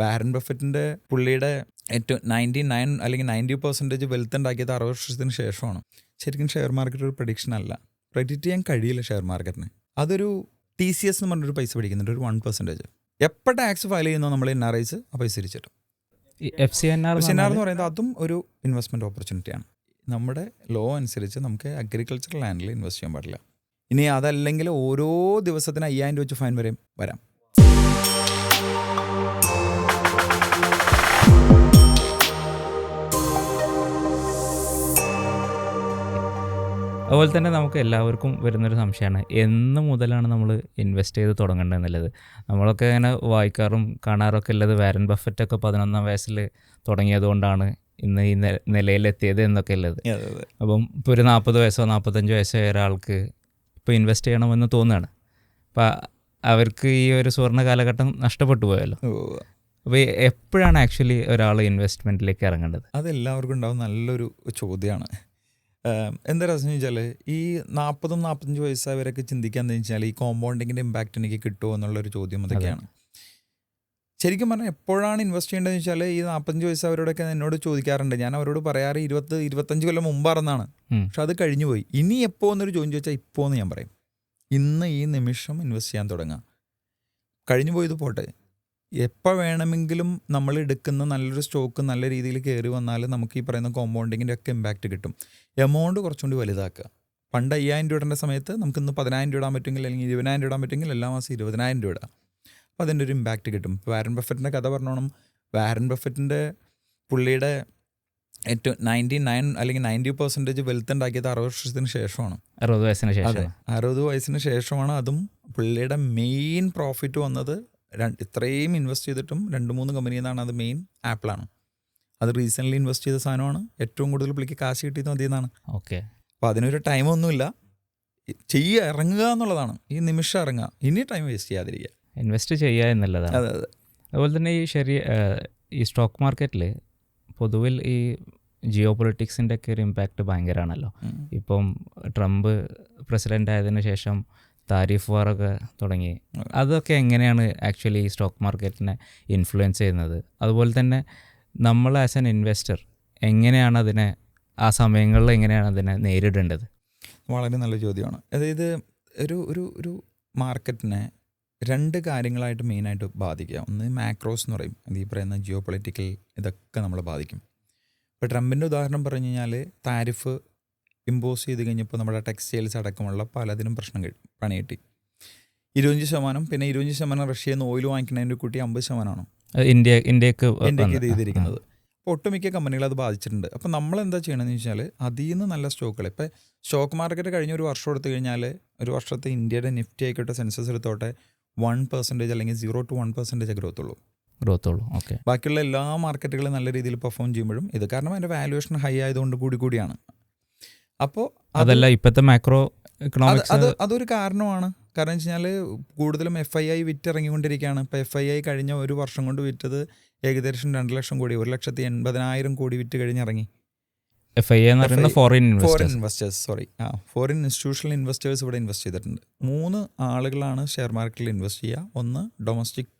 Warren ബഫറ്റിന്റെ പുള്ളിയുടെ ഏറ്റവും നയന്റി നയൻ അല്ലെങ്കിൽ നയന്റി പെർസെന്റേജ് വെൽത്ത് ഉണ്ടാക്കിയത് അറുപത് വർഷത്തിന് ശേഷമാണ്. ശരിക്കും ഷെയർ മാർക്കറ്റ് ഒരു പ്രഡിക്ഷൻ അല്ല. പ്രെഡിക്റ്റ് ചെയ്യാൻ കഴിയില്ല ഷെയർ മാർക്കറ്റിന്. അതൊരു ടി സി എസ് എന്ന് പറഞ്ഞൊരു പൈസ പിടിക്കുന്നുണ്ട് ഒരു വൺ പെർസെന്റേജ് എപ്പോൾ ടാക്സ് ഫയൽ ചെയ്യുന്നോ നമ്മൾ എൻ ആർ ഐസ് ആ പൈസ തിരിച്ചിട്ടും എഫ് സി എൻ ആർ പക്ഷേ എൻ ആർ എന്ന് പറയുന്നത് അതും ഒരു ഇൻവെസ്റ്റ്മെന്റ് ഓപ്പർച്യൂണിറ്റിയാണ് നമ്മുടെ ലോ അനുസരിച്ച് നമുക്ക് അഗ്രികൾച്ചർ ലാൻഡിൽ ഇൻവെസ്റ്റ് ചെയ്യാൻ പാടില്ല. ഇനി അതല്ലെങ്കിൽ ഓരോ ദിവസത്തിന് അയ്യായിരം രൂപ വെച്ച് ഫൈൻ വരെയും വരാം. അതുപോലെ തന്നെ നമുക്ക് എല്ലാവർക്കും വരുന്നൊരു സംശയമാണ്. എന്ന് മുതലാണ് നമ്മൾ ഇൻവെസ്റ്റ് ചെയ്ത് തുടങ്ങേണ്ടത് എന്നുള്ളത്. നമ്മളൊക്കെ ഇങ്ങനെ വായിക്കാറും കാണാറൊക്കെ ഉള്ളത് വാരൻ ബഫറ്റൊക്കെ പതിനൊന്നാം വയസ്സിൽ തുടങ്ങിയതുകൊണ്ടാണ് ഇന്ന് ഈ നിലയിലെത്തിയത് എന്നൊക്കെ ഉള്ളത്. അപ്പം ഇപ്പോൾ ഒരു നാൽപ്പത് വയസ്സോ നാൽപ്പത്തഞ്ച് വയസ്സോ ഒരാൾക്ക് ഇപ്പോൾ ഇൻവെസ്റ്റ് ചെയ്യണമെന്ന് തോന്നുകയാണ്. അപ്പം അവർക്ക് ഈ ഒരു സുവർണ കാലഘട്ടം നഷ്ടപ്പെട്ടു പോയല്ലോ. അപ്പോൾ എപ്പോഴാണ് ആക്ച്വലി ഒരാൾ ഇൻവെസ്റ്റ്മെന്റിലേക്ക് ഇറങ്ങേണ്ടത്? അതെല്ലാവർക്കും ഉണ്ടാവും. നല്ലൊരു ചോദ്യമാണ്. എന്താ രസം വെച്ചാൽ ഈ നാൽപ്പതും നാൽപ്പത്തഞ്ച് വയസ്സായവരൊക്കെ ചിന്തിക്കാന്ന് വെച്ചാൽ ഈ കോമ്പൗണ്ടിങ്ങിന്റെ ഇമ്പാക്റ്റ് എനിക്ക് കിട്ടുമോ എന്നുള്ളൊരു ചോദ്യം അതൊക്കെയാണ്. ശരിക്കും പറഞ്ഞാൽ എപ്പോഴാണ് ഇൻവെസ്റ്റ് ചെയ്യേണ്ടതെന്ന് വെച്ചാൽ ഈ നാൽപ്പത്തഞ്ച് വയസ്സ് അവരോടൊക്കെ എന്നോട് ചോദിക്കാറുണ്ട്. ഞാൻ അവരോട് പറയാറ് ഇരുപത് ഇരുപത്തഞ്ച് കൊല്ലം മുമ്പാറന്നാണ് ഉം. പക്ഷെ അത് കഴിഞ്ഞു പോയി. ഇനി എപ്പോൾ എന്നൊരു ചോദ്യം ചോദിച്ചാൽ ഇപ്പോൾ എന്ന് ഞാൻ പറയും. ഇന്ന് ഈ നിമിഷം ഇൻവെസ്റ്റ് ചെയ്യാൻ തുടങ്ങാം കഴിഞ്ഞു പോയത് പോട്ടെ. എപ്പോൾ വേണമെങ്കിലും നമ്മൾ എടുക്കുന്ന നല്ലൊരു സ്റ്റോക്ക് നല്ല രീതിയിൽ കയറി വന്നാൽ നമുക്ക് ഈ പറയുന്ന കോമ്പൗണ്ടിങ്ങിന്റെ ഒക്കെ ഇമ്പാക്റ്റ് കിട്ടും. എമൗണ്ട് കുറച്ചുകൂടി വലുതാക്കുക. പണ്ട് അയ്യായിരം രൂപ ഇടേണ്ട സമയത്ത് നമുക്ക് ഇന്ന് പതിനായിരം രൂപ ഇടാൻ പറ്റുമെങ്കിൽ അല്ലെങ്കിൽ ഇരുപതിനായിരം രൂപ ഇടാൻ പറ്റുമെങ്കിൽ എല്ലാ മാസം ഇരുപതിനായിരം രൂപ ഇടാം. അപ്പോൾ അതിന്റെ ഒരു ഇമ്പാക്റ്റ് കിട്ടും. ഇപ്പോൾ വാരൻ ബഫറ്റിന്റെ കഥ പറഞ്ഞോണം. വാരൻ ബഫറ്റിന്റെ പുള്ളിയുടെ ഏറ്റവും നയന്റി നയൻ അല്ലെങ്കിൽ നയന്റി പെർസെന്റേജ് വെൽത്ത് ഉണ്ടാക്കിയത് അറുപത് വർഷത്തിന് ശേഷമാണ്. അറുപത് വയസ്സിന് അതെ. ശേഷം അറുപത് വയസ്സിന് ശേഷമാണ് അതും പുള്ളിയുടെ മെയിൻ പ്രോഫിറ്റ് വന്നത് ഇത്രയും ഇൻവെസ്റ്റ് ചെയ്തിട്ടും രണ്ട് മൂന്ന് കമ്പനിയിൽ നിന്നാണ് അത് മെയിൻ ആപ്പിളാണ് അത് റീസെന്റ്ലി ഇൻവെസ്റ്റ് ചെയ്ത സാധനമാണ്. ഏറ്റവും കൂടുതൽ പുള്ളിക്ക് കാശ് കിട്ടിയത് മതി എന്നാണ് ഓക്കെ. അപ്പോൾ അതിനൊരു ടൈമൊന്നുമില്ല ചെയ്യുക ഇറങ്ങുക എന്നുള്ളതാണ്. ഈ നിമിഷം ഇറങ്ങുക. ഇനി ടൈം വേസ്റ്റ് ചെയ്യാതിരിക്കുക. ഇൻവെസ്റ്റ് ചെയ്യുക എന്നുള്ളതാണ്. അതെ അതെ. അതുപോലെ തന്നെ ഈ ശരി ഈ സ്റ്റോക്ക് മാർക്കറ്റിൽ പൊതുവിൽ ഈ ജിയോ പൊളിറ്റിക്സിന്റെ ഒക്കെ ഒരു ഇമ്പാക്റ്റ് ഭയങ്കരമാണല്ലോ ഇപ്പം ട്രംപ് പ്രസിഡന്റ് ആയതിനു ശേഷം താരിഫ് വാറൊക്കെ തുടങ്ങി. അതൊക്കെ എങ്ങനെയാണ് ആക്ച്വലി ഈ സ്റ്റോക്ക് മാർക്കറ്റിനെ ഇൻഫ്ലുവൻസ് ചെയ്യുന്നത്? അതുപോലെ തന്നെ നമ്മൾ ആസ് എൻ ഇൻവെസ്റ്റർ എങ്ങനെയാണ് അതിനെ ആ സമയങ്ങളിൽ എങ്ങനെയാണ് അതിനെ നേരിടേണ്ടത്? വളരെ നല്ല ചോദ്യമാണ്. അതായത് ഒരു ഒരു ഒരു മാർക്കറ്റിനെ രണ്ട് കാര്യങ്ങളായിട്ട് മെയിനായിട്ട് ബാധിക്കുക. ഒന്ന് മാക്രോസ് എന്ന് പറയും. അത് ഈ പറയുന്ന ജിയോ പൊളിറ്റിക്കൽ ഇതൊക്കെ നമ്മളെ ബാധിക്കും. ഇപ്പോൾ ട്രംപിന്റെ ഉദാഹരണം പറഞ്ഞു കഴിഞ്ഞാൽ താരിഫ് ഇമ്പോസ് ചെയ്ത് കഴിഞ്ഞപ്പോൾ നമ്മുടെ ടെക്സ്റ്റൈൽസ് അടക്കമുള്ള പലതിനും പ്രശ്നം പണി കിട്ടി ഇരുപഞ്ച് ശതമാനം പിന്നെ ഇരുപഞ്ച് ശതമാനം റഷ്യയിൽ നിന്ന് ഓയിൽ വാങ്ങിക്കുന്നതിന്റെ കൂട്ടി അമ്പത് ശതമാനമാണ്. ഇന്ത്യ ഇന്ത്യയ്ക്ക് ഇന്ത്യയ്ക്ക് ഇത് ചെയ്തിരിക്കുന്നത്. അപ്പോൾ ഒട്ടുമിക്ക കമ്പനികൾ അത് ബാധിച്ചിട്ടുണ്ട്. അപ്പോൾ നമ്മൾ എന്താ ചെയ്യണമെന്ന് വെച്ചാൽ അതിൽ നിന്ന് നല്ല സ്റ്റോക്കുകൾ ഇപ്പോൾ സ്റ്റോക്ക് മാർക്കറ്റ് കഴിഞ്ഞ ഒരു വർഷം എടുത്തു കഴിഞ്ഞാൽ ഒരു വർഷത്തെ ഇന്ത്യയുടെ നിഫ്റ്റി ആയിക്കോട്ടെ സെൻസസ് എടുത്തോട്ടെ വൺ പെർസെന്റേജ് അല്ലെങ്കിൽ zero two one percentage growth ഉള്ളൂ. ഗ്രോത്ത് ഉള്ളൂ ഓക്കെ. ബാക്കിയുള്ള എല്ലാ മാർക്കറ്റുകളും നല്ല രീതിയിൽ പെർഫോം ചെയ്യുമ്പോഴും ഇത് കാരണം അതിന്റെ വാല്യുവേഷൻ ഹൈ ആയതുകൊണ്ട് കൂടി കൂടിയാണ്. അപ്പോൾ അതല്ല ഇപ്പോഴത്തെ മാക്രോ ഇക്കണോമിക്സ് അത് അതൊരു കാരണമാണ്. കാരണം വെച്ച് കഴിഞ്ഞാൽ കൂടുതലും എഫ് ഐ ഐ വിറ്റ് ഇറങ്ങിക്കൊണ്ടിരിക്കുകയാണ് ഇപ്പോൾ എഫ് ഐ ഐ കഴിഞ്ഞ ഒരു വർഷം കൊണ്ട് വിറ്റത് ഏകദേശം രണ്ട് ലക്ഷം കോടി ഒരു ലക്ഷത്തി എൺപതിനായിരം കോടി വിറ്റ് കഴിഞ്ഞിറങ്ങി. എഫ് ഐ എന്ന് പറയുന്നത് ഫോറിൻ ഫോറിൻ ഇൻവെസ്റ്റേഴ്സ് സോറി ആ ഫോറിൻ ഇൻസ്റ്റിറ്റ്യൂഷണൽ ഇൻവെസ്റ്റേഴ്സ് ഇവിടെ ഇൻവെസ്റ്റ് ചെയ്തിട്ടുണ്ട്. മൂന്ന് ആളുകളാണ് ഷെയർ മാർക്കറ്റിൽ ഇൻവെസ്റ്റ് ചെയ്യുക. ഒന്ന് ഡൊമസ്റ്റിക്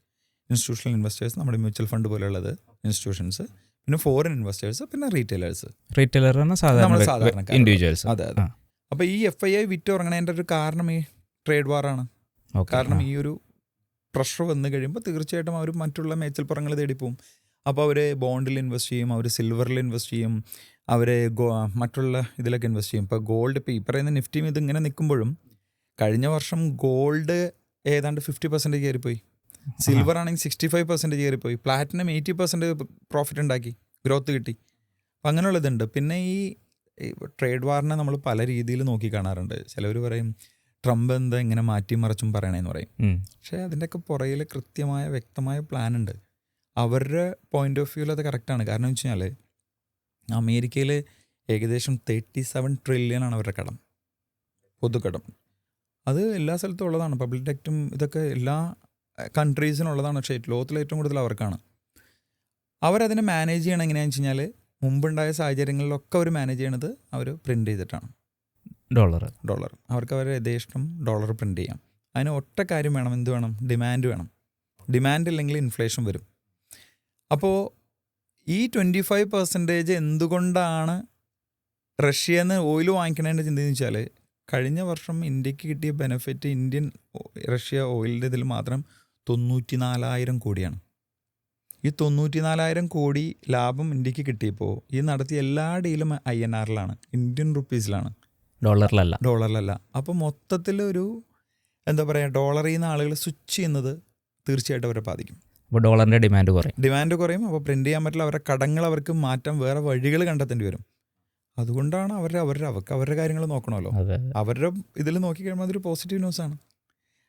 ഇൻസ്റ്റിറ്റ്യൂഷണൽ ഇൻവെസ്റ്റേഴ്സ് നമ്മുടെ മ്യൂച്വൽ ഫണ്ട് പോലെയുള്ളത് ഇൻസ്റ്റിറ്റ്യൂഷൻസ് പിന്നെ ഫോറിൻ ഇൻവെസ്റ്റേഴ്സ് പിന്നെ റീറ്റെയിലേഴ്സ് റീറ്റെയിലർ സാധാരണ. ഇൻഡിവിജ്വൽസ് അതെ അതെ. അപ്പോൾ ഈ എഫ് ഐ ഐ വിറ്റ് ഇറങ്ങണതിന്റെ ഒരു കാരണം ഈ ട്രേഡ് വാറാണ് കാരണം ഈ ഒരു പ്രഷർ വന്നു കഴിയുമ്പോൾ തീർച്ചയായിട്ടും അവർ മറ്റുള്ള മേച്ചൽപ്പുറങ്ങൾ തേടി പോകും അപ്പോൾ അവർ ബോണ്ടിൽ ഇൻവെസ്റ്റ് ചെയ്യും അവർ സിൽവറിൽ ഇൻവെസ്റ്റ് ചെയ്യും അവർ ഗോ മറ്റുള്ള ഇതിലൊക്കെ ഇൻവെസ്റ്റ് ചെയ്യും. ഇപ്പോൾ ഗോൾഡ് ഇപ്പോൾ ഈ പറയുന്ന നിഫ്റ്റിയും ഇതിങ്ങനെ നിൽക്കുമ്പോഴും കഴിഞ്ഞ വർഷം ഗോൾഡ് ഏതാണ്ട് ഫിഫ്റ്റി പെർസെന്റേജ് കയറിപ്പോയി. സിൽവർ ആണെങ്കിൽ സിക്സ്റ്റി ഫൈവ് പെർസെന്റേജ് കയറിപ്പോയി. പ്ലാറ്റിനം എയ്റ്റി പെർസെന്റ് പ്രോഫിറ്റ് ഉണ്ടാക്കി. ഗ്രോത്ത് കിട്ടി. അപ്പം അങ്ങനെയുള്ളതുണ്ട്. പിന്നെ ഈ ട്രേഡ് വാറിനെ നമ്മൾ പല രീതിയിൽ നോക്കി കാണാറുണ്ട്. ചിലവർ പറയും ട്രംപ് എന്താ ഇങ്ങനെ മാറ്റിമറിച്ചും പറയണേന്ന് പറയും. പക്ഷേ അതിന്റെയൊക്കെ പുറകിൽ കൃത്യമായ വ്യക്തമായ പ്ലാൻ ഉണ്ട്. അവരുടെ പോയിന്റ് ഓഫ് വ്യൂവിൽ അത് കറക്റ്റാണ് കാരണം എന്ന് വെച്ച് കഴിഞ്ഞാൽ അമേരിക്കയിൽ ഏകദേശം തേർട്ടി സെവൻ ട്രില്യൺ ആണ് അവരുടെ കടം. പൊതുക്കടം അത് എല്ലാ സ്ഥലത്തും ഉള്ളതാണ്. പബ്ലിക് ഡെക്റ്റും ഇതൊക്കെ എല്ലാ കൺട്രീസിനുള്ളതാണ് പക്ഷേ ലോകത്തിൽ ഏറ്റവും കൂടുതൽ അവർക്കാണ്. അവരതിനെ മാനേജ് ചെയ്യണം എങ്ങനെയാണെന്ന് വെച്ച് കഴിഞ്ഞാൽ മുമ്പുണ്ടായ സാഹചര്യങ്ങളിലൊക്കെ അവർ മാനേജ് ചെയ്യണത് അവർ പ്രിന്റ് ചെയ്തിട്ടാണ്. ഡോളർ ഡോളർ അവർക്ക് അവരെ യഥേഷ്ടം ഡോളർ പ്രിന്റ് ചെയ്യാം. അതിന് ഒറ്റ കാര്യം വേണം. എന്ത് വേണം? ഡിമാൻഡ് വേണം. ഡിമാൻഡ് ഇല്ലെങ്കിൽ ഇൻഫ്ലേഷൻ വരും. അപ്പോൾ ഈ ട്വന്റി ഫൈവ് പെർസെന്റേജ് എന്തുകൊണ്ടാണ് റഷ്യയിൽ നിന്ന് ഓയിൽ വാങ്ങിക്കണേന്റെ ചിന്ത എന്ന് വെച്ചാൽ കഴിഞ്ഞ വർഷം ഇന്ത്യയ്ക്ക് കിട്ടിയ ബെനിഫിറ്റ് ഇന്ത്യൻ റഷ്യ ഓയിലിന്റെ ഇതിൽ മാത്രം തൊണ്ണൂറ്റി നാലായിരം കോടിയാണ്. ഈ തൊണ്ണൂറ്റി നാലായിരം കോടി ലാഭം ഇന്ത്യയ്ക്ക് കിട്ടിയപ്പോൾ ഈ നടത്തിയ എല്ലാ ഡീലും ഐ എൻ ആറിലാണ് ഇന്ത്യൻ റുപ്പീസിലാണ്. ഡോളറിലല്ല. ഡോളറിലല്ല. അപ്പോൾ മൊത്തത്തിൽ ഒരു എന്താ പറയുക ഡോളറിൽ നിന്ന് ആളുകൾ സ്വിച്ച് ചെയ്യുന്നത് തീർച്ചയായിട്ടും അവരെ ബാധിക്കും. അപ്പോൾ ഡോളറിന്റെ ഡിമാൻഡ് കുറയും. ഡിമാൻഡ് കുറയും. അപ്പോൾ പ്രിന്റ് ചെയ്യാൻ പറ്റില്ല അവരുടെ കടങ്ങൾ അവർക്ക് മാറ്റാൻ വേറെ വഴികൾ കണ്ടെത്തേണ്ടി വരും. അതുകൊണ്ടാണ് അവർ അവരുടെ അവർക്ക് അവരുടെ കാര്യങ്ങൾ നോക്കണമല്ലോ. അവരുടെ ഇതിൽ നോക്കിക്കഴിയുമ്പോൾ അതൊരു പോസിറ്റീവ് ന്യൂസാണ്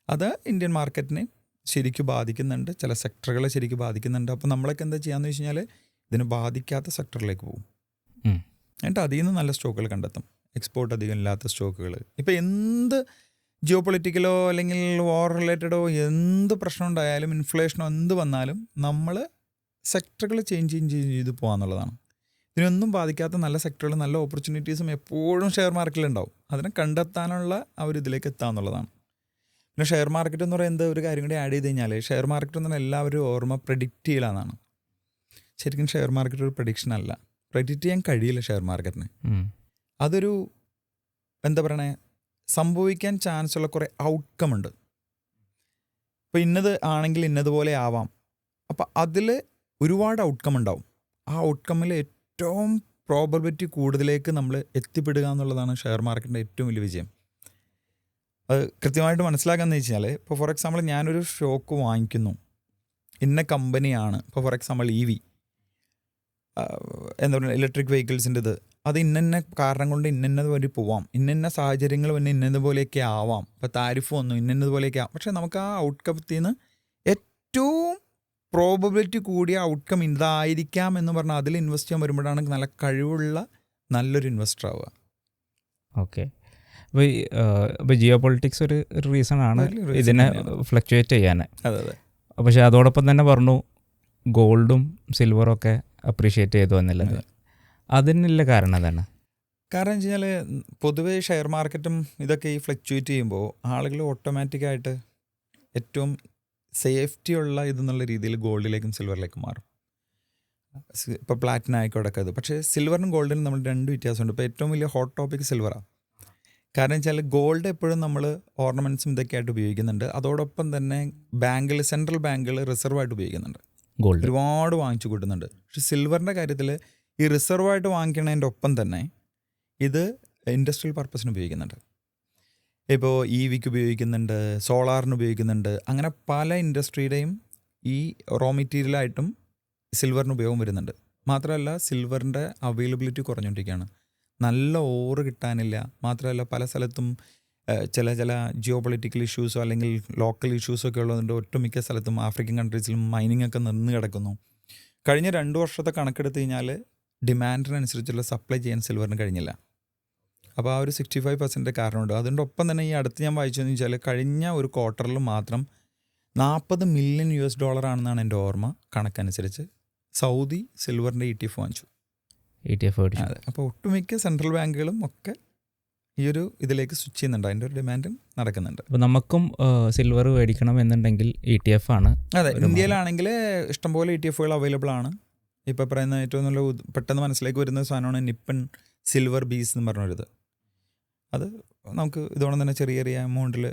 അത് ഇന്ത്യൻ മാർക്കറ്റിനെ ശരിക്കും ബാധിക്കുന്നുണ്ട്. ചില സെക്ടറുകളെ ശരിക്കും ബാധിക്കുന്നുണ്ട്. അപ്പോൾ നമ്മളൊക്കെ എന്താ ചെയ്യാന്ന് വെച്ച് കഴിഞ്ഞാൽ ഇതിനെ ബാധിക്കാത്ത സെക്ടറിലേക്ക് പോകും. എന്നിട്ട് അതിൽ നിന്ന് നല്ല സ്റ്റോക്കുകൾ കണ്ടെത്തും. എക്സ്പോർട്ട് അധികം ഇല്ലാത്ത സ്റ്റോക്കുകൾ ഇപ്പോൾ എന്ത് ജിയോ പൊളിറ്റിക്കലോ അല്ലെങ്കിൽ വാർ റിലേറ്റഡോ എന്ത് പ്രശ്നം ഉണ്ടായാലും ഇൻഫ്ലേഷനോ എന്ത് വന്നാലും നമ്മൾ സെക്ടറുകൾ ചേഞ്ച് ചേഞ്ച് ചെയ്ത് പോകാന്നുള്ളതാണ് ഇതിനൊന്നും ബാധിക്കാത്ത നല്ല സെക്ടറുകൾ നല്ല ഓപ്പർച്യൂണിറ്റീസും എപ്പോഴും ഷെയർ മാർക്കറ്റിലുണ്ടാവും അതിനെ കണ്ടെത്താനുള്ള ആ ഒരു ഇതിലേക്ക് എത്താന്നുള്ളതാണ്. പിന്നെ ഷെയർ മാർക്കറ്റ് എന്ന് പറയുന്നത് ഒരു കാര്യം കൂടി ആഡ് ചെയ്ത് കഴിഞ്ഞാൽ ഷെയർ മാർക്കറ്റ് എന്ന് പറഞ്ഞാൽ എല്ലാവരും ഓർമ്മ പ്രഡിക്റ്റ് ചെയ്യലാന്നാണ്. ശരിക്കും ഷെയർ മാർക്കറ്റ് ഒരു പ്രഡിക്ഷൻ അല്ല. പ്രഡിക്റ്റ് ചെയ്യാൻ കഴിയില്ല ഷെയർ മാർക്കറ്റിന്. അതൊരു എന്താ പറയണേ? സംഭവിക്കാൻ ചാൻസ് ഉള്ള കുറേ ഔട്ട്കം ഉണ്ട്. ഇപ്പോൾ ഇന്നത് ആണെങ്കിൽ ഇന്നതുപോലെ ആവാം. അപ്പം അതിൽ ഒരുപാട് ഔട്ട്കം ഉണ്ടാവും. ആ ഔട്ട്കമ്മിൽ ഏറ്റവും പ്രോബബിലിറ്റി കൂടുതലേക്ക് നമ്മൾ എത്തിപ്പെടുക എന്നുള്ളതാണ് ഷെയർ മാർക്കറ്റിന്റെ ഏറ്റവും വലിയ വിജയം. അത് കൃത്യമായിട്ട് മനസ്സിലാക്കാന്ന് വെച്ചാൽ ഇപ്പോൾ ഫോർ എക്സാമ്പിൾ ഞാനൊരു സ്റ്റോക്ക് വാങ്ങിക്കുന്നു. ഇന്ന കമ്പനിയാണ് ഇപ്പോൾ ഫോർ എക്സാമ്പിൾ ഇ വി എന്താ പറയുക ഇലക്ട്രിക് വെഹിക്കിൾസിന്റെ ഇത് അത് ഇന്നന്നെ കാരണം കൊണ്ട് ഇന്നത് വരെ പോവാം. ഇന്ന സാഹചര്യങ്ങൾ വന്ന് ഇന്നതുപോലെയൊക്കെ ആവാം. ഇപ്പോൾ താരിഫ് വന്നു ഇന്നതുപോലെയൊക്കെ ആവാം. പക്ഷേ നമുക്ക് ആ ഔട്ട്കത്തിൽ നിന്ന് ഏറ്റവും പ്രോബബിലിറ്റി കൂടിയ ഔട്ട്കം ഇതായിരിക്കാം എന്ന് പറഞ്ഞാൽ അതിൽ ഇൻവെസ്റ്റ് ചെയ്യാൻ വരുമ്പോഴാണ് നല്ല കഴിവുള്ള നല്ലൊരു ഇൻവെസ്റ്റർ ആവുക. ഓക്കെ അപ്പോൾ ഇപ്പോൾ ജിയോ പൊളിറ്റിക്സ് ഒരു റീസൺ ആണ് ഇതിനെ ഫ്ലക്ച്വേറ്റ് ചെയ്യാൻ അതെ അതെ. പക്ഷേ അതോടൊപ്പം തന്നെ പറഞ്ഞു ഗോൾഡും സിൽവറും ഒക്കെ അപ്രീഷിയേറ്റ് ചെയ്തു എന്നുള്ളത്. അതിനുള്ള കാരണം തന്നെ കാരണം വെച്ച് കഴിഞ്ഞാൽ പൊതുവേ ഷെയർ മാർക്കറ്റും ഇതൊക്കെ ഈ ഫ്ലക്ച്വേറ്റ് ചെയ്യുമ്പോൾ ആളുകൾ ഓട്ടോമാറ്റിക്കായിട്ട് ഏറ്റവും സേഫ്റ്റി ഉള്ള ഇതെന്നുള്ള രീതിയിൽ ഗോൾഡിലേക്കും സിൽവറിലേക്കും മാറും. ഇപ്പോൾ പ്ലാറ്റിനം ആയിക്കോട്ടെ അത്. പക്ഷേ സിൽവറിനും ഗോൾഡിനും നമ്മൾ രണ്ട് വ്യത്യാസമുണ്ട്. ഇപ്പോൾ ഏറ്റവും വലിയ ഹോട്ട് ടോപ്പിക് സിൽവറാണ് കാരണം വെച്ചാൽ ഗോൾഡ് എപ്പോഴും നമ്മൾ ഓർണമെന്റ്സും ഇതൊക്കെ ആയിട്ട് ഉപയോഗിക്കുന്നുണ്ട്. അതോടൊപ്പം തന്നെ ബാങ്കിൽ സെൻട്രൽ ബാങ്കിൽ റിസർവ് ആയിട്ട് ഉപയോഗിക്കുന്നുണ്ട്. ഗോൾഡ് ഒരുപാട് വാങ്ങിച്ചു കൂട്ടുന്നുണ്ട്. പക്ഷെ സിൽവറിന്റെ കാര്യത്തിൽ ഈ റിസർവായിട്ട് വാങ്ങിക്കണതിന്റെ ഒപ്പം തന്നെ ഇത് ഇൻഡസ്ട്രിയൽ പർപ്പസിന് ഉപയോഗിക്കുന്നുണ്ട്. ഇപ്പോൾ ഇ വിക്ക് ഉപയോഗിക്കുന്നുണ്ട് സോളാറിന് ഉപയോഗിക്കുന്നുണ്ട്. അങ്ങനെ പല ഇൻഡസ്ട്രിയുടെയും ഈ റോ മെറ്റീരിയലായിട്ടും സിൽവറിന് ഉപയോഗം വരുന്നുണ്ട്. മാത്രമല്ല സിൽവറിന്റെ അവൈലബിലിറ്റി കുറഞ്ഞുകൊണ്ടിരിക്കുകയാണ്. നല്ല ഓറ് കിട്ടാനില്ല. മാത്രമല്ല പല സ്ഥലത്തും ചില ചില ജിയോ പൊളിറ്റിക്കൽ ഇഷ്യൂസോ അല്ലെങ്കിൽ ലോക്കൽ ഇഷ്യൂസോ ഒക്കെ ഉള്ളതുകൊണ്ട് ഒട്ടുമിക്ക സ്ഥലത്തും ആഫ്രിക്കൻ കൺട്രീസിലും മൈനിങ് ഒക്കെ നിന്ന് കിടക്കുന്നു. കഴിഞ്ഞ രണ്ട് വർഷത്തെ കണക്കെടുത്ത് കഴിഞ്ഞാൽ ഡിമാൻഡിനനുസരിച്ചുള്ള സപ്ലൈ ചെയ്യാൻ സിൽവറിന് കഴിഞ്ഞില്ല. അപ്പോൾ ആ ഒരു സിക്സ്റ്റി ഫൈവ് പെർസെന്റ് കാരണമുണ്ട്. അതുകൊണ്ട് ഒപ്പം തന്നെ ഈ അടുത്ത് ഞാൻ വായിച്ചതെന്ന് വെച്ചാൽ കഴിഞ്ഞ ഒരു ക്വാർട്ടറിൽ മാത്രം നാൽപ്പത് മില്യൺ യു എസ് ഡോളർ ആണെന്നാണ് എന്റെ ഓർമ്മ. കണക്കനുസരിച്ച് സൗദി സിൽവറിന്റെ ഇ ടി എഫ് വാങ്ങിച്ചു. ഇ ടി എഫ് അതെ. അപ്പോൾ ഒട്ടുമിക്ക സെൻട്രൽ ബാങ്കുകളും ഒക്കെ ഈ ഒരു ഇതിലേക്ക് സ്വിച്ച് ചെയ്യുന്നുണ്ട്. അതിന്റെ ഒരു ഡിമാൻഡും നടക്കുന്നുണ്ട്. അപ്പോൾ നമുക്കും സിൽവർ മേടിക്കണം എന്നുണ്ടെങ്കിൽ ഇ ടി എഫ് ആണ് അതെ. ഇന്ത്യയിലാണെങ്കിൽ ഇഷ്ടംപോലെ ഇ ടി എഫുകൾ അവൈലബിൾ ആണ്. ഇപ്പോൾ പറയുന്ന ഏറ്റവും നല്ല പെട്ടെന്ന് മനസ്സിലേക്ക് വരുന്ന സാധനമാണ് നിപ്പൺ സിൽവർ ബീസ് എന്ന് പറഞ്ഞൊരിത്. അത് നമുക്ക് ഇതോടെ തന്നെ ചെറിയ ചെറിയ എമൗണ്ടിൽ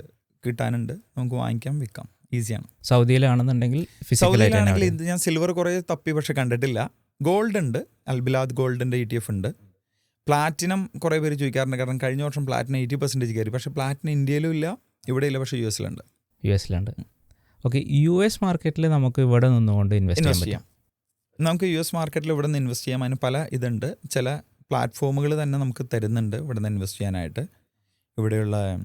കിട്ടാനുണ്ട്. നമുക്ക് വാങ്ങിക്കാം വിൽക്കാം. ഈസിയാണ് സൗദിയിലാണെന്നുണ്ടെങ്കിൽ സൗദിയിലാണെങ്കിൽ ഇത് ഞാൻ സിൽവർ കുറേ തപ്പി പക്ഷെ കണ്ടിട്ടില്ല. ഗോൾഡ് ഉണ്ട് അൽബിലാദ് ഗോൾഡിന്റെ ഇ ടി എഫ് ഉണ്ട്. പ്ലാറ്റിനം കുറേ പേര് ചോദിക്കാറുണ്ട്. കാരണം കഴിഞ്ഞ വർഷം പ്ലാറ്റിനം എയ്റ്റി പെർസെന്റേജ് കയറി. പക്ഷേ പ്ലാറ്റിനം ഇന്ത്യയിലും ഇല്ല ഇവിടെ ഇല്ല പക്ഷേ യു എസിലുണ്ട്. യു എസിലുണ്ട്. ഓക്കെ യു എസ് മാർക്കറ്റിൽ നമുക്ക് ഇവിടെ നിന്നുകൊണ്ട് ഇൻവെസ്റ്റ് ചെയ്യാൻ ചെയ്യാം. നമുക്ക് യു എസ് മാർക്കറ്റിൽ ഇവിടെ നിന്ന് ഇൻവെസ്റ്റ് ചെയ്യാം. അതിന് പല ഇതുണ്ട്. ചില പ്ലാറ്റ്ഫോമുകൾ തന്നെ നമുക്ക് തരുന്നുണ്ട് ഇവിടെ നിന്ന് ഇൻവെസ്റ്റ് ചെയ്യാനായിട്ട്. ഇവിടെയുള്ള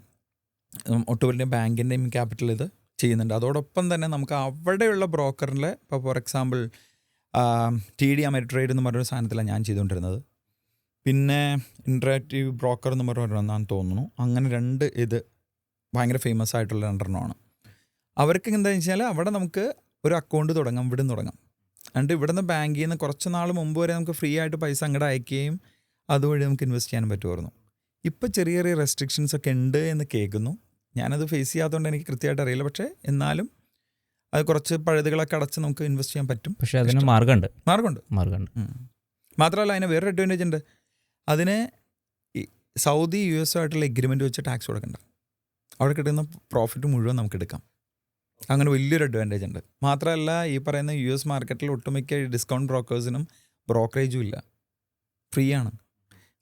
ഒട്ടുപോലെ ബാങ്കിന്റെയും ക്യാപിറ്റൽ ഇത് ചെയ്യുന്നുണ്ട്. അതോടൊപ്പം തന്നെ നമുക്ക് അവിടെയുള്ള ബ്രോക്കറിൽ ഇപ്പോൾ for example T D Ameritrade എന്ന് പറഞ്ഞൊരു സാധനത്തിലാണ് ഞാൻ ചെയ്തുകൊണ്ടിരുന്നത്. പിന്നെ ഇൻട്രാക്റ്റീവ് ബ്രോക്കർ എന്ന് പറഞ്ഞൊരെണ്ണാന്ന് തോന്നുന്നു. അങ്ങനെ രണ്ട് ഇത് ഭയങ്കര ഫേമസ് ആയിട്ടുള്ള രണ്ടെണ്ണമാണ്. അവർക്ക് എന്താണെന്ന് വെച്ചാൽ അവിടെ നമുക്ക് ഒരു അക്കൗണ്ട് തുടങ്ങാം ഇവിടെ നിന്ന് തുടങ്ങാം. എന്നിട്ട് ഇവിടുന്ന് ബാങ്കിൽ നിന്ന് കുറച്ച് നാൾ മുമ്പ് വരെ നമുക്ക് ഫ്രീ ആയിട്ട് പൈസ അങ്ങോട്ട് അയക്കുകയും അതുവഴി നമുക്ക് ഇൻവെസ്റ്റ് ചെയ്യാൻ പറ്റുമായിരുന്നു. ഇപ്പോൾ ചെറിയ ചെറിയ റെസ്ട്രിക്ഷൻസ് ഒക്കെ ഉണ്ട് എന്ന് കേൾക്കുന്നു. ഞാനത് ഫേസ് ചെയ്യാത്തതുകൊണ്ട് എനിക്ക് കൃത്യമായിട്ട് അറിയില്ല. പക്ഷേ എന്നാലും അത് കുറച്ച് പഴുതുകളൊക്കെ അടച്ച് നമുക്ക് ഇൻവെസ്റ്റ് ചെയ്യാൻ പറ്റും. പക്ഷേ അതിന്. മാർഗമുണ്ട്. മാർഗമുണ്ട്. മാർഗമുണ്ട്. മാത്രമല്ല അതിന് വേറൊരു അഡ്വാന്റേജ് ഉണ്ട്. അതിന് സൗദി യു എസ് ആയിട്ടുള്ള എഗ്രിമെന്റ് വെച്ച് ടാക്സ് കൊടുക്കണ്ട. അവിടെ കിട്ടുന്ന പ്രോഫിറ്റ് മുഴുവൻ നമുക്ക് എടുക്കാം. അങ്ങനെ വലിയൊരു അഡ്വാന്റേജ് ഉണ്ട്. മാത്രമല്ല ഈ പറയുന്ന യു എസ് മാർക്കറ്റിൽ ഒട്ടുമിക്ക ഡിസ്കൗണ്ട് ബ്രോക്കേഴ്സിനും ബ്രോക്കറേജും ഇല്ല. ഫ്രീ ആണ്.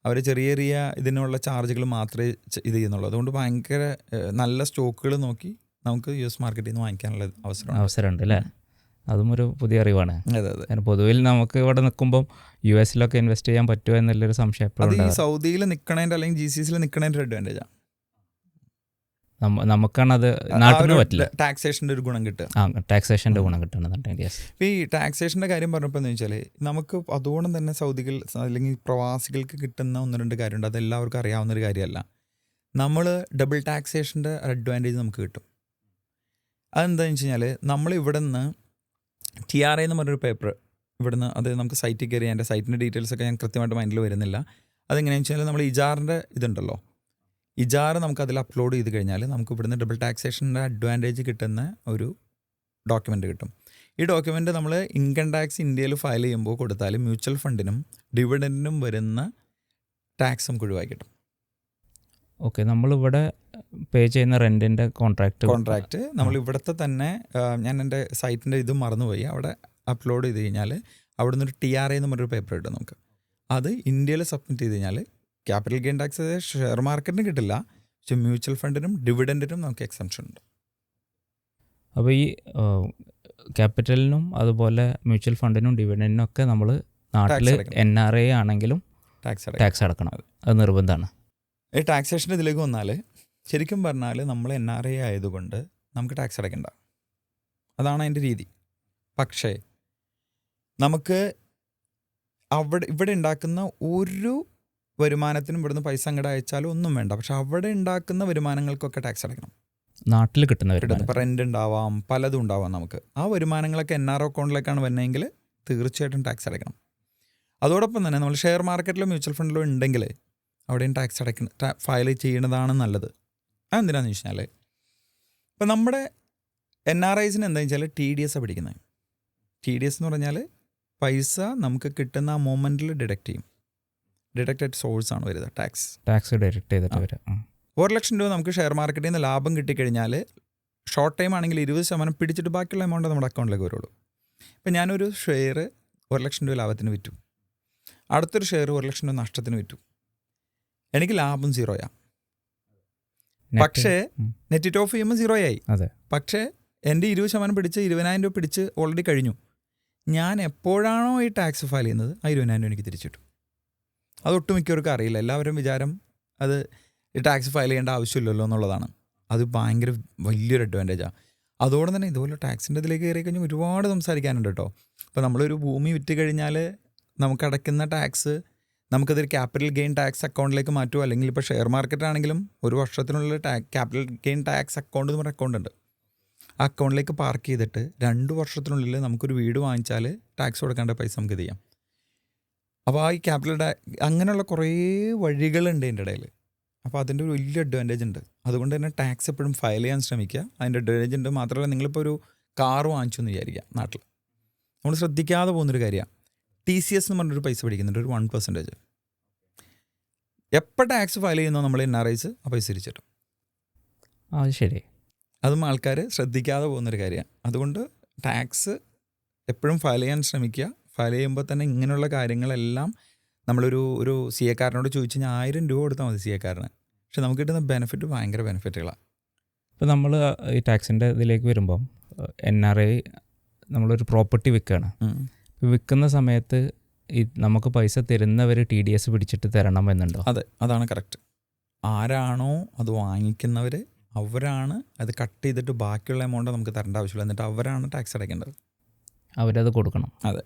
അവർ ചെറിയ ചെറിയ ഇതിനുള്ള ചാർജുകൾ മാത്രമേ ഇത് ചെയ്യുന്നുള്ളൂ. അതുകൊണ്ട് ഭയങ്കര നല്ല സ്റ്റോക്കുകൾ നോക്കി നമുക്ക് യു എസ് മാർക്കറ്റിൽ നിന്ന് വാങ്ങിക്കാനുള്ള അവസരമാണ് അവസരമുണ്ട് അല്ലേ? അതും ഒരു പുതിയ അറിവാണ്. അതെ അതെ പൊതുവിൽ നമുക്ക് ഇവിടെ നിൽക്കുമ്പോൾ യു എസിലൊക്കെ ഇൻവെസ്റ്റ് ചെയ്യാൻ പറ്റുമോ എന്നുള്ളൊരു സംശയം എപ്പോഴും അത് ഈ സൗദിയിൽ നിൽക്കണേന്റെ അല്ലെങ്കിൽ ജി സി സിയിൽ നിൽക്കണേന്റെ ഒരു അഡ്വാന്റേജാണ് നമ്മ- നമുക്കാണ് അത് നാട്ടിൽ പറ്റില്ല. ടാക്സേഷന്റെ ഒരു ഗുണം കിട്ടുക. ആ ടാക്സേഷന്റെ ഗുണം കിട്ടണമെന്നുണ്ടെങ്കിൽ ഈ ടാക്സേഷന്റെ കാര്യം പറഞ്ഞപ്പോൾ എന്ന് വെച്ചാൽ നമുക്ക് അതുകൊണ്ട് തന്നെ സൗദികൾ അല്ലെങ്കിൽ പ്രവാസികൾക്ക് കിട്ടുന്ന ഒന്ന് രണ്ട് കാര്യമുണ്ട്. അത് എല്ലാവർക്കും അറിയാവുന്ന ഒരു കാര്യമല്ല. നമ്മൾ ഡബിൾ ടാക്സേഷന്റെ അഡ്വാന്റേജ് നമുക്ക് കിട്ടും. അതെന്താണെന്ന് വെച്ച് കഴിഞ്ഞാൽ നമ്മൾ ഇവിടെ നിന്ന് ടി ആർ ഐ എന്ന് പറഞ്ഞൊരു പേപ്പർ ഇവിടുന്ന് അത് നമുക്ക് സൈറ്റിൽ കയറി എന്റെ സൈറ്റിന്റെ ഡീറ്റെയിൽസ് ഒക്കെ ഞാൻ കൃത്യമായിട്ട് മൈൻഡിൽ വരുന്നില്ല. അതെങ്ങനെയാണെന്ന് വെച്ചാൽ നമ്മൾ ഇജാറിന്റെ ഇതുണ്ടല്ലോ. ഇജാർ നമുക്ക് അതിൽ അപ്ലോഡ് ചെയ്ത് കഴിഞ്ഞാൽ നമുക്ക് ഇവിടുന്ന് ഡബിൾ ടാക്സേഷന്റെ അഡ്വാന്റേജ് കിട്ടുന്ന ഒരു ഡോക്യുമെന്റ് കിട്ടും. ഈ ഡോക്യുമെന്റ് നമ്മൾ ഇൻകം ടാക്സ് ഇന്ത്യയിൽ ഫയൽ ചെയ്യുമ്പോൾ കൊടുത്താൽ മ്യൂച്വൽ ഫണ്ടിനും ഡിവിഡന്റിനും വരുന്ന ടാക്സും ഒഴിവാക്കി കിട്ടും. ഓക്കെ നമ്മളിവിടെ പേ ചെയ്യുന്ന റെന്റിന്റെ കോൺട്രാക്ട് കോൺട്രാക്റ്റ് നമ്മൾ ഇവിടുത്തെ തന്നെ ഞാൻ എന്റെ സൈറ്റിന്റെ ഇത് മറന്നുപോയി. അവിടെ അപ്ലോഡ് ചെയ്ത് കഴിഞ്ഞാൽ അവിടെ നിന്ന് ഒരു ടി ആർ എന്ന് പറഞ്ഞൊരു പേപ്പർ കിട്ടും നമുക്ക്. അത് ഇന്ത്യയിൽ സബ്മിറ്റ് ചെയ്ത് കഴിഞ്ഞാൽ ക്യാപിറ്റൽ ഗെയിൻ ടാക്സ് ഷെയർ മാർക്കറ്റിന് കിട്ടില്ല. പക്ഷെ മ്യൂച്വൽ ഫണ്ടിനും ഡിവിഡന്റിനും നമുക്ക് എക്സംഷൻ ഉണ്ട്. അപ്പോൾ ഈ ക്യാപിറ്റലിനും അതുപോലെ മ്യൂച്വൽ ഫണ്ടിനും ഡിവിഡന്റിനും ഒക്കെ നമ്മൾ നാട്ടിൽ. എൻ ആർ ഐ ആണെങ്കിലും ടാക്സ് ടാക്സ് അടക്കണം അത് നിർബന്ധമാണ്. ഈ ടാക്സേഷൻ ഇതിലേക്ക് വന്നാൽ ശരിക്കും പറഞ്ഞാൽ നമ്മൾ എൻ ആർ ഐ ആയതുകൊണ്ട് നമുക്ക് ടാക്സ് അടയ്ക്കണ്ട. അതാണ് അതിന്റെ രീതി. പക്ഷേ നമുക്ക് അവിടെ ഇവിടെ ഉണ്ടാക്കുന്ന ഒരു വരുമാനത്തിനും ഇവിടുന്ന് പൈസ അങ്ങോട്ട് അയച്ചാലും ഒന്നും വേണ്ട. പക്ഷെ അവിടെ ഉണ്ടാക്കുന്ന വരുമാനങ്ങൾക്കൊക്കെ ടാക്സ് അടയ്ക്കണം. നാട്ടിൽ കിട്ടുന്ന ഇപ്പം റെന്റ് ഉണ്ടാവാം പലതും ഉണ്ടാവാം നമുക്ക്. ആ വരുമാനങ്ങളൊക്കെ എൻ ആർ ഒ അക്കൗണ്ടിലേക്കാണ് വരുന്നതെങ്കിൽ തീർച്ചയായിട്ടും ടാക്സ് അടയ്ക്കണം. അതോടൊപ്പം തന്നെ നമ്മൾ ഷെയർ മാർക്കറ്റിലോ മ്യൂച്വൽ ഫണ്ടിലോ ഉണ്ടെങ്കിൽ അവിടെയും ടാക്സ് അടയ്ക്കണം ഫയൽ ചെയ്യുന്നതാണ് നല്ലത്. അതെന്തിനാന്ന് വെച്ച് കഴിഞ്ഞാൽ ഇപ്പം നമ്മുടെ എൻ ആർ ഐസിന് എന്താ വെച്ചാൽ ടി ഡി എസ് പിടിക്കുന്നത് ടി ഡി എസ് എന്ന് പറഞ്ഞാൽ പൈസ നമുക്ക് കിട്ടുന്ന ആ മൊമെന്റിൽ ഡിഡക്റ്റ് ചെയ്യും. ഡിഡക്റ്റഡ് സോഴ്സ് ആണ് വരുന്നത് ടാക്സ് ടാക്സ് ഡയറക്റ്റ് ചെയ്തിട്ട്. വരാം. ഒരു ലക്ഷം രൂപ നമുക്ക് ഷെയർ മാർക്കറ്റിൽ നിന്ന് ലാഭം കിട്ടിക്കഴിഞ്ഞാൽ ഷോർട്ട് ടൈം ആണെങ്കിൽ ഇരുപത് ശതമാനം പിടിച്ചിട്ട് ബാക്കിയുള്ള എമൗണ്ട് നമ്മുടെ അക്കൗണ്ടിലേക്ക് വരുള്ളൂ. ഇപ്പം ഞാനൊരു ഷെയർ ഒരു ലക്ഷം രൂപ ലാഭത്തിന് വിറ്റു. അടുത്തൊരു ഷെയർ ഒരു ലക്ഷം രൂപ നഷ്ടത്തിന് വിറ്റു. എനിക്ക് ലാഭം സീറോയാ Net- പക്ഷേ. നെറ്റ് ഓഫ് ചെയ്യുമ്പോൾ സീറോ ആയി അതെ. പക്ഷേ എന്റെ ഇരുപത് ശതമാനം പിടിച്ച് ഇരുപതിനായിരം രൂപ പിടിച്ച് ഓൾറെഡി കഴിഞ്ഞു. ഞാൻ എപ്പോഴാണോ ഈ ടാക്സ് ഫയൽ ചെയ്യുന്നത് ആ ഇരുപതിനായിരം രൂപ എനിക്ക് തിരിച്ചിട്ടു. അത് ഒട്ടുമിക്കവർക്കും അറിയില്ല. എല്ലാവരും വിചാരം അത് ഈ ടാക്സ് ഫയൽ ചെയ്യേണ്ട ആവശ്യമില്ലല്ലോ എന്നുള്ളതാണ്. അത് ഭയങ്കര വലിയൊരു അഡ്വാന്റേജാണ് അതുകൊണ്ട് തന്നെ ഇതുപോലെ ടാക്സിന്റെ ഇതിലേക്ക് കയറി കഴിഞ്ഞാൽ ഒരുപാട് സംസാരിക്കാനുണ്ട് കേട്ടോ. ഇപ്പോൾ നമ്മളൊരു ഭൂമി വിറ്റ് കഴിഞ്ഞാൽ നമുക്ക് അടയ്ക്കുന്ന ടാക്സ് നമുക്കതൊരു ക്യാപിറ്റൽ ഗെയിൻ ടാക്സ് അക്കൗണ്ടിലേക്ക് മാറ്റുമോ അല്ലെങ്കിൽ ഇപ്പോൾ ഷെയർ മാർക്കറ്റ് ആണെങ്കിലും ഒരു വർഷത്തിനുള്ളിൽ ടാ ക്യാപിറ്റൽ ഗെയിൻ ടാക്സ് അക്കൗണ്ട് എന്ന് പറഞ്ഞ അക്കൗണ്ട് ഉണ്ട്. ആ അക്കൗണ്ടിലേക്ക് പാർക്ക് ചെയ്തിട്ട് രണ്ട് വർഷത്തിനുള്ളിൽ നമുക്കൊരു വീട് വാങ്ങിച്ചാൽ ടാക്സ് കൊടുക്കേണ്ട പൈസ നമുക്ക് ചെയ്യാം? അപ്പോൾ ആ ഈ ക്യാപിറ്റൽ ടാ അങ്ങനെയുള്ള കുറേ വഴികളുണ്ട് എന്റെ ഇടയിൽ. അപ്പോൾ അതിന്റെ ഒരു വലിയ അഡ്വാന്റേജ് ഉണ്ട്. അതുകൊണ്ട് തന്നെ ടാക്സ് എപ്പോഴും ഫയൽ ചെയ്യാൻ ശ്രമിക്കുക. അതിന്റെ അഡ്വാന്റേജ് ഉണ്ട്. മാത്രമല്ല നിങ്ങളിപ്പോൾ ഒരു കാർ വാങ്ങിച്ചു എന്ന് വിചാരിക്കുക നാട്ടിൽ. നമ്മൾ ശ്രദ്ധിക്കാതെ പോകുന്നൊരു കാര്യമാണ്. ടി സി എസ് എന്ന് പറഞ്ഞൊരു പൈസ പിടിക്കുന്നുണ്ട് ഒരു വൺ പെർസെന്റേജ് എപ്പോൾ ടാക്സ് ഫയൽ ചെയ്യുന്നോ നമ്മൾ എൻ ആർ ഐസ് ആ പൈസ തിരിച്ചിട്ടും അത് ശരി. അതും ആൾക്കാർ ശ്രദ്ധിക്കാതെ പോകുന്നൊരു കാര്യമാണ് അതുകൊണ്ട് ടാക്സ് എപ്പോഴും ഫയൽ ചെയ്യാൻ ശ്രമിക്കുക. ഫയൽ ചെയ്യുമ്പോൾ തന്നെ ഇങ്ങനെയുള്ള കാര്യങ്ങളെല്ലാം നമ്മളൊരു ഒരു സി എക്കാരനോട് ചോദിച്ചു കഴിഞ്ഞാൽ ആയിരം രൂപ കൊടുത്താൽ മതി സി എക്കാരന് പക്ഷെ നമുക്ക് കിട്ടുന്ന ബെനിഫിറ്റ് ഭയങ്കര ബെനിഫിറ്റുകളാണ് ഇപ്പോൾ നമ്മൾ ഈ ടാക്സിന്റെ ഇതിലേക്ക് വരുമ്പം എൻ ആർ ഐ നമ്മളൊരു പ്രോപ്പർട്ടി വിൽക്കുകയാണ് വിൽക്കുന്ന സമയത്ത് ഈ നമുക്ക് പൈസ തരുന്നവർ ടി ഡി എസ് പിടിച്ചിട്ട് തരണം എന്നുണ്ടോ? അതെ അതാണ് കറക്റ്റ് ആരാണോ അത് വാങ്ങിക്കുന്നവർ അവരാണ് അത് കട്ട് ചെയ്തിട്ട് ബാക്കിയുള്ള എമൗണ്ട് നമുക്ക് തരേണ്ട ആവശ്യമില്ല. എന്നിട്ട് അവരാണ് ടാക്സ് അടയ്ക്കേണ്ടത്. അവരത് കൊടുക്കണം. അതെ.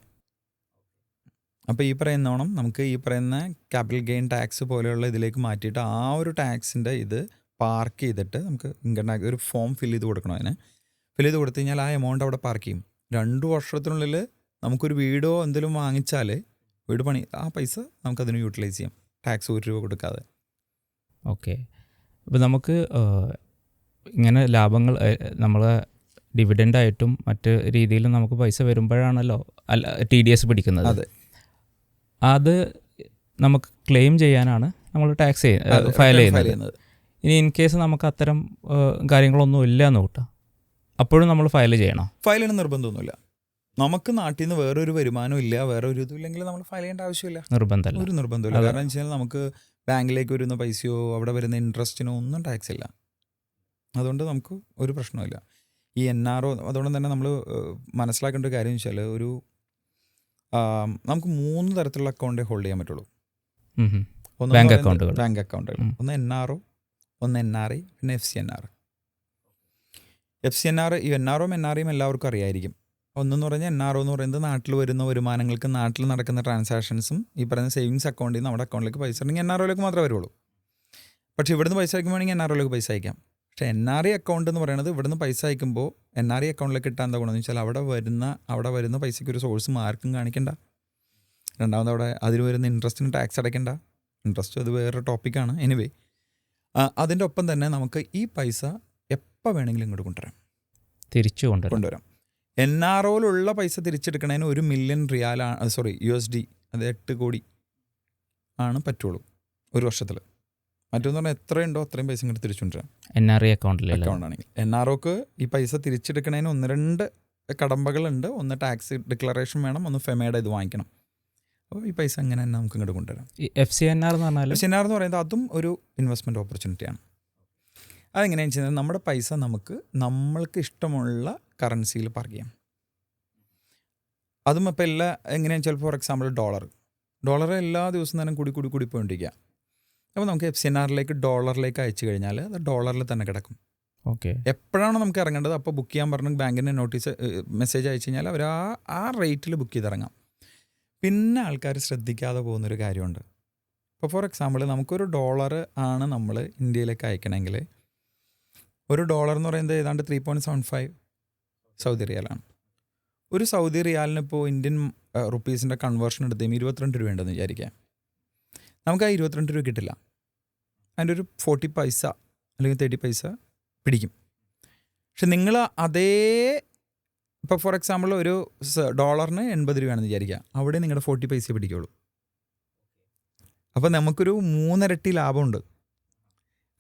അപ്പോൾ ഈ പറയുന്നോണം നമുക്ക് ഈ പറയുന്ന ക്യാപിറ്റൽ ഗെയിൻ ടാക്സ് പോലെയുള്ള ഇതിലേക്ക് മാറ്റിയിട്ട് ആ ഒരു ടാക്സിന്റെ ഇത് പാർക്ക് ചെയ്തിട്ട് നമുക്ക് ഇൻകം ടാക്സ് ഒരു ഫോം ഫില്ല് ചെയ്ത് കൊടുക്കണം അതിന്. ഫില്ല് ചെയ്ത് കൊടുത്തു കഴിഞ്ഞാൽ ആ എമൗണ്ട് അവിടെ പാർക്ക് ചെയ്യും. രണ്ട് വർഷത്തിനുള്ളിൽ നമുക്കൊരു വീടോ എന്തെങ്കിലും വാങ്ങിച്ചാൽ വീട് പണി ആ പൈസ നമുക്കതിന് യൂട്ടിലൈസ് ചെയ്യാം. ടാക്സ് ഒരു രൂപ കൊടുക്കാതെ. ഓക്കെ അപ്പോൾ നമുക്ക് ഇങ്ങനെ ലാഭങ്ങൾ നമ്മൾ ഡിവിഡന്റ് ആയിട്ടും മറ്റ് രീതിയിലും നമുക്ക് പൈസ വരുമ്പോഴാണല്ലോ അല്ല ടി ഡി എസ് പിടിക്കുന്നത്. അതെ. അത് നമുക്ക് ക്ലെയിം ചെയ്യാനാണ് നമ്മൾ ടാക്സ് ചെയ്യുന്നത് ഫയൽ ചെയ്യുന്നത്. ഇനി ഇൻ കേസ് നമുക്ക് അത്തരം കാര്യങ്ങളൊന്നും ഇല്ല എന്ന് കൂട്ടാം. അപ്പോഴും നമ്മൾ ഫയൽ ചെയ്യണം. ഫയൽ ചെയ്യണം നിർബന്ധമൊന്നുമില്ല. നമുക്ക് നാട്ടിൽ നിന്ന് വേറൊരു വരുമാനം ഇല്ല വേറെ ഒരു ഇതും ഇല്ലെങ്കിൽ നമ്മൾ ഫയൽ ചെയ്യേണ്ട ആവശ്യമില്ല. നിർബന്ധമില്ല. ഒരു നിർബന്ധമില്ല കാരണം എന്ന് വെച്ചാൽ നമുക്ക് ബാങ്കിലേക്ക് വരുന്ന പൈസയോ അവിടെ വരുന്ന ഇൻട്രസ്റ്റിനോ ഒന്നും ടാക്സ് ഇല്ല. അതുകൊണ്ട് നമുക്ക് ഒരു പ്രശ്നമില്ല ഈ എൻ ആർ ഒ അതുകൊണ്ട് തന്നെ നമ്മൾ മനസ്സിലാക്കേണ്ട ഒരു കാര്യം എന്ന് വെച്ചാൽ ഒരു നമുക്ക് മൂന്ന് തരത്തിലുള്ള അക്കൗണ്ടേ ഹോൾഡ് ചെയ്യാൻ പറ്റുള്ളൂ. ഒന്ന് ബാങ്ക് അക്കൗണ്ടുകൾ. ബാങ്ക് അക്കൗണ്ടുകൾ ഒന്ന് എൻ ആർ ഒ ഒന്ന് എൻ ആർ ഐ പിന്നെ F C N R F C N R ഈ N R O N R ഐയും എല്ലാവർക്കും അറിയായിരിക്കും. ഒന്നെന്ന് പറഞ്ഞാൽ എൻ ആർ ഒ എന്ന് പറയുന്നത് നാട്ടിൽ വരുന്ന വരുമാനങ്ങൾക്ക് നാട്ടിൽ നടക്കുന്ന ട്രാൻസാക്ഷൻസും ഈ പറയുന്ന സേവിങ്സ് അക്കൗണ്ടിൽ നിന്ന് നമ്മുടെ അക്കൗണ്ടിലേക്ക് പൈസ ഉണ്ടെങ്കിൽ എൻ ആർ ഒയിലേക്ക് മാത്രമേ വരുള്ളൂ. പക്ഷേ ഇവിടുന്ന് പൈസ അയക്കുമ്പോഴെങ്കിൽ എൻ ആർ ഒയിലേക്ക് പൈസ അയക്കാം. പക്ഷേ എൻ ആർ ഐ അക്കൗണ്ട് എന്ന് പറയുന്നത് ഇവിടുന്ന് പൈസ അയക്കുമ്പോൾ എൻ ആർ ഐ അക്കൗണ്ടിലേക്ക് കിട്ടാൻ എന്താ ഗുണമെന്ന് വെച്ചാൽ അവിടെ വരുന്ന അവിടെ വരുന്ന പൈസയ്ക്ക് ഒരു സോഴ്സ് ആർക്കും കാണിക്കണ്ട. രണ്ടാമത് അവിടെ അതിൽ വരുന്ന ഇൻട്രസ്റ്റിന് ടാക്സ് അടയ്ക്കണ്ട. ഇൻട്രസ്റ്റ് അത് വേറൊരു ടോപ്പിക്കാണ് എനിവേ അതിന്റെ ഒപ്പം തന്നെ നമുക്ക് ഈ പൈസ എപ്പോൾ വേണമെങ്കിലും ഇങ്ങോട്ട് കൊണ്ടുവരാം. തിരിച്ചു കൊണ്ടുവരാം. കൊണ്ടുവരാം. എൻ ആർ ഒയിലുള്ള പൈസ തിരിച്ചെടുക്കണതിന് ഒരു മില്യൺ റിയാലാണ് സോറി യു എസ് ഡി അത് എട്ട് കോടി ആണ് പറ്റുള്ളൂ ഒരു വർഷത്തിൽ മറ്റൊന്ന് പറഞ്ഞാൽ എത്രയുണ്ടോ അത്രയും പൈസ ഇങ്ങോട്ട് തിരിച്ചുകൊണ്ടുവരാം. എൻ ആർ ഐ അക്കൗണ്ടിലല്ല അക്കൗണ്ട് ആണെങ്കിൽ എൻ ആർ ഒക്ക് ഈ പൈസ തിരിച്ചെടുക്കണതിന് ഒന്ന് രണ്ട് കടമ്പകളുണ്ട്. ഒന്ന് ടാക്സ് ഡിക്ലറേഷൻ വേണം ഒന്ന് ഫെമയുടെ ഇത് വാങ്ങിക്കണം. അപ്പോൾ ഈ പൈസ അങ്ങനെ തന്നെ നമുക്ക് ഇങ്ങോട്ട് കൊണ്ടുവരാം. എഫ് സി എൻ ആർ എന്ന് പറഞ്ഞാൽ എഫ് സി എൻ ആർ എന്ന് പറയുന്നത് അതും ഒരു ഇൻവെസ്റ്റ്മെന്റ് ഓപ്പർച്യൂണിറ്റിയാണ് അതെങ്ങനെയാണെന്ന് വെച്ചാൽ നമ്മുടെ പൈസ നമുക്ക് നമ്മൾക്ക് ഇഷ്ടമുള്ള കറൻസിയിൽ പാർക്ക് ചെയ്യാം. അതും ഇപ്പോൾ എല്ലാ എങ്ങനെയാണെന്ന് വെച്ചാൽ ഫോർ എക്സാമ്പിൾ ഡോളർ ഡോളർ എല്ലാ ദിവസവും തന്നെ കൂടി കൂടി കൂടി പോയിക്കൊണ്ടിരിക്കുക. അപ്പോൾ നമുക്ക് എഫ് സി എൻ ആറിലേക്ക് ഡോളറിലേക്ക് അയച്ചു കഴിഞ്ഞാൽ അത് ഡോളറിൽ തന്നെ കിടക്കും. ഓക്കെ എപ്പോഴാണോ നമുക്ക് ഇറങ്ങേണ്ടത് അപ്പോൾ ബുക്ക് ചെയ്യാൻ പറഞ്ഞു ബാങ്കിന് നോട്ടീസ് മെസ്സേജ് അയച്ചു കഴിഞ്ഞാൽ അവർ ആ ആ റേറ്റിൽ ബുക്ക് ചെയ്തിറങ്ങാം. പിന്നെ ആൾക്കാർ ശ്രദ്ധിക്കാതെ പോകുന്നൊരു കാര്യമുണ്ട്. ഇപ്പോൾ ഫോർ എക്സാമ്പിൾ നമുക്കൊരു ഡോളർ ആണ് നമ്മൾ ഇന്ത്യയിലേക്ക് അയക്കണമെങ്കിൽ ഒരു ഡോളർ എന്ന് പറയുന്നത് ഏതാണ്ട് three point seven five Saudi റിയാലാണ്. ഒരു സൗദി റിയാലിന് ഇപ്പോൾ ഇന്ത്യൻ റുപ്പീസിന്റെ കൺവേർഷൻ എടുത്ത് ഇരുപത്തിരണ്ട് രൂപ ഉണ്ടെന്ന് വിചാരിക്കാം. നമുക്ക് ആ ഇരുപത്തിരണ്ട് രൂപ കിട്ടില്ല. അതിന്റെ ഒരു ഫോർട്ടി പൈസ അല്ലെങ്കിൽ തേർട്ടി പൈസ പിടിക്കും. പക്ഷെ നിങ്ങൾ അതേ ഇപ്പോൾ ഫോർ എക്സാമ്പിൾ ഒരു ഡോളറിന് എൺപത് രൂപയാണെന്ന് വിചാരിക്കുക അവിടെ നിങ്ങളുടെ ഫോർട്ടി പൈസ പിടിക്കുള്ളൂ. അപ്പോൾ നമുക്കൊരു മൂന്നിരട്ടി ലാഭമുണ്ട്.